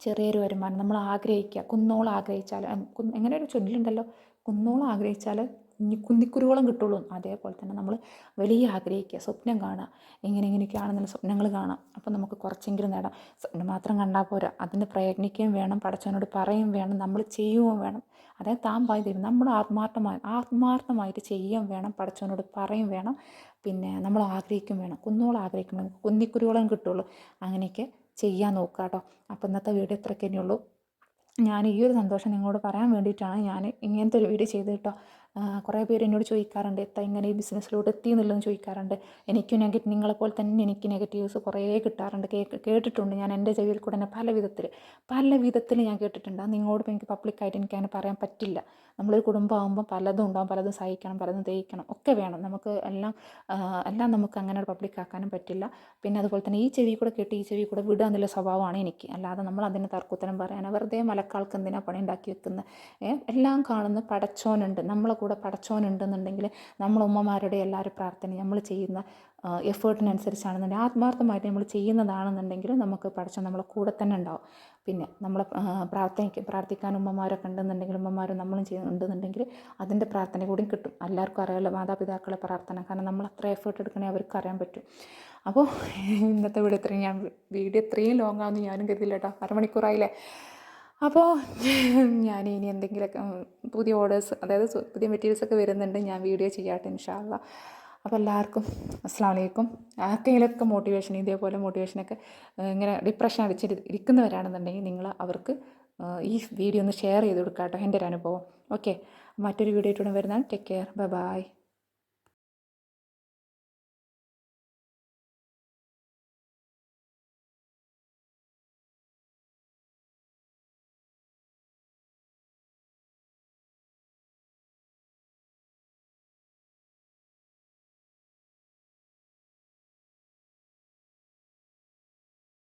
ചെറിയൊരു വരുമാനം. നമ്മൾ ആഗ്രഹിക്കുക. കുന്നോളം ആഗ്രഹിച്ചാൽ എങ്ങനെ ഒരു ചൊല്ലുണ്ടല്ലോ? കുന്നോളം ആഗ്രഹിച്ചാൽ കുഞ്ഞി കുന്നിക്കുരുവോളം കിട്ടുള്ളൂ. അതേപോലെ തന്നെ നമ്മൾ വലിയ ആഗ്രഹിക്കുക. സ്വപ്നം കാണുക. എങ്ങനെ എങ്ങനെയൊക്കെയാണെന്നുള്ള സ്വപ്നങ്ങൾ കാണാം. അപ്പോൾ നമുക്ക് കുറച്ചെങ്കിലും നേടാം. സ്വപ്നം മാത്രം കണ്ടാൽ പോരാ. അതിന് പ്രയത്നിക്കുകയും വേണം. പടച്ചവനോട് പറയുകയും വേണം. നമ്മൾ ചെയ്യുകയും വേണം. അതായത് താൻ പായ തരും നമ്മൾ ആത്മാർത്ഥമായി ആത്മാർത്ഥമായിട്ട് ചെയ്യുകയും വേണം. പടച്ചവനോട് പറയും വേണം. പിന്നെ നമ്മൾ ആഗ്രഹിക്കും വേണം. കുന്നോളം ആഗ്രഹിക്കും നമുക്ക് കുന്നിക്കുരുവോളം കിട്ടുള്ളൂ. അങ്ങനെയൊക്കെ ചെയ്യാൻ നോക്കുക കേട്ടോ. അപ്പോൾ ഇന്നത്തെ വീഡിയോ ഇത്രയൊക്കെ തന്നെയുള്ളൂ. ഞാൻ ഈ ഒരു സന്തോഷം നിങ്ങളോട് പറയാൻ വേണ്ടിയിട്ടാണ് ഞാൻ ഇങ്ങനത്തെ ഒരു വീഡിയോ ചെയ്തത് കേട്ടോ. കുറേ പേര് എന്നോട് ചോദിക്കാറുണ്ട് എത്ര ഇങ്ങനെ ഈ ബിസിനസ്സിലോട്ട് എത്തി എന്നുള്ളതും ചോദിക്കാറുണ്ട്. എനിക്ക് നെഗറ്റീവ് നിങ്ങളെപ്പോലെ തന്നെ എനിക്ക് നെഗറ്റീവ്സ് കുറേ കിട്ടാറുണ്ട്. കേട്ടിട്ടുണ്ട് ഞാൻ എന്റെ ചെവിയിൽ കൂടെ തന്നെ പല വിധത്തിൽ. പല വിധത്തിൽ ഞാൻ കേട്ടിട്ടുണ്ട്. അത് നിങ്ങളോട് എനിക്ക് പബ്ലിക്കായിട്ട് എനിക്ക് അങ്ങനെ പറയാൻ പറ്റില്ല. നമ്മളൊരു കുടുംബമാകുമ്പോൾ പലതും ഉണ്ടാവും പലതും സഹിക്കണം പലതും തേക്കണം ഒക്കെ വേണം. നമുക്ക് എല്ലാം എല്ലാം നമുക്ക് അങ്ങനെ പബ്ലിക് ആക്കാനും പറ്റില്ല. പിന്നെ അതുപോലെ തന്നെ ഈ ചെവി കൂടെ കേട്ട് ഈ ചെവി കൂടെ വിടുക എന്നുള്ള സ്വഭാവമാണ് എനിക്ക്. അല്ലാതെ നമ്മൾ അതിന് തർക്കുത്തരം പറയാനോ. വെറുതെ മലക്കാൾക്ക് എന്തിനാ പണി ഉണ്ടാക്കി വെക്കുന്നത് എല്ലാം കാണുന്ന പടച്ചോനുണ്ട്. നമ്മളെ കൂടെ പടച്ചോനുണ്ടെന്നുണ്ടെങ്കിൽ നമ്മൾ ഉമ്മമാരുടെ എല്ലാവരും പ്രാർത്ഥന നമ്മൾ ചെയ്യുന്ന എഫേർട്ടിനനുസരിച്ചാണെന്നുണ്ടെങ്കിൽ ആത്മാർത്ഥമായിട്ട് നമ്മൾ ചെയ്യുന്നതാണെന്നുണ്ടെങ്കിൽ നമുക്ക് പടച്ചോൻ നമ്മളെ കൂടെ തന്നെ ഉണ്ടാവും. പിന്നെ നമ്മൾ പ്രാർത്ഥനയ്ക്ക് പ്രാർത്ഥിക്കാൻ ഉമ്മമാരൊക്കെ ഉണ്ടെന്നുണ്ടെങ്കിൽ ഉമ്മമാരും നമ്മളും ചെയ്യുന്നുണ്ടെന്നുണ്ടെങ്കിൽ അതിന്റെ പ്രാർത്ഥന കൂടി കിട്ടും. എല്ലാവർക്കും അറിയാമല്ലോ മാതാപിതാക്കളെ പ്രാർത്ഥന. കാരണം നമ്മൾ അത്ര എഫേർട്ട് എടുക്കണേ അവർക്ക് അറിയാൻ പറ്റും. അപ്പോൾ ഇന്നത്തെ വീഡിയോ ഇത്രയും. ഞാൻ വീഡിയോ ഇത്രയും ലോങ് ആവുമെന്ന് ഞാനും കരുതില്ല കേട്ടോ. അരമണിക്കൂറായില്ലേ? അപ്പോൾ [LAUGHS] ഞാൻ ഇനി എന്തെങ്കിലുമൊക്കെ പുതിയ ഓർഡേഴ്സ് അതായത് പുതിയ മെറ്റീരിയൽസ് ഒക്കെ വരുന്നുണ്ട് ഞാൻ വീഡിയോ ചെയ്യാട്ടെ ഇൻഷാല്ല അപ്പോൾ എല്ലാവർക്കും അസ്സാം വലൈക്കും ആർക്കെങ്കിലുമൊക്കെ മോട്ടിവേഷൻ ഇതേപോലെ മോട്ടിവേഷനൊക്കെ ഇങ്ങനെ ഡിപ്രഷൻ അടിച്ചിട്ട് ഇരിക്കുന്നവരാണെന്നുണ്ടെങ്കിൽ നിങ്ങൾ അവർക്ക് ഈ വീഡിയോ ഒന്ന് ഷെയർ ചെയ്ത് കൊടുക്കാം കേട്ടോ എന്റെ ഒരു അനുഭവം ഓക്കെ മറ്റൊരു വീഡിയോ ഇട്ടുകൊണ്ട് വരുന്നതാണ്. Take care bye bye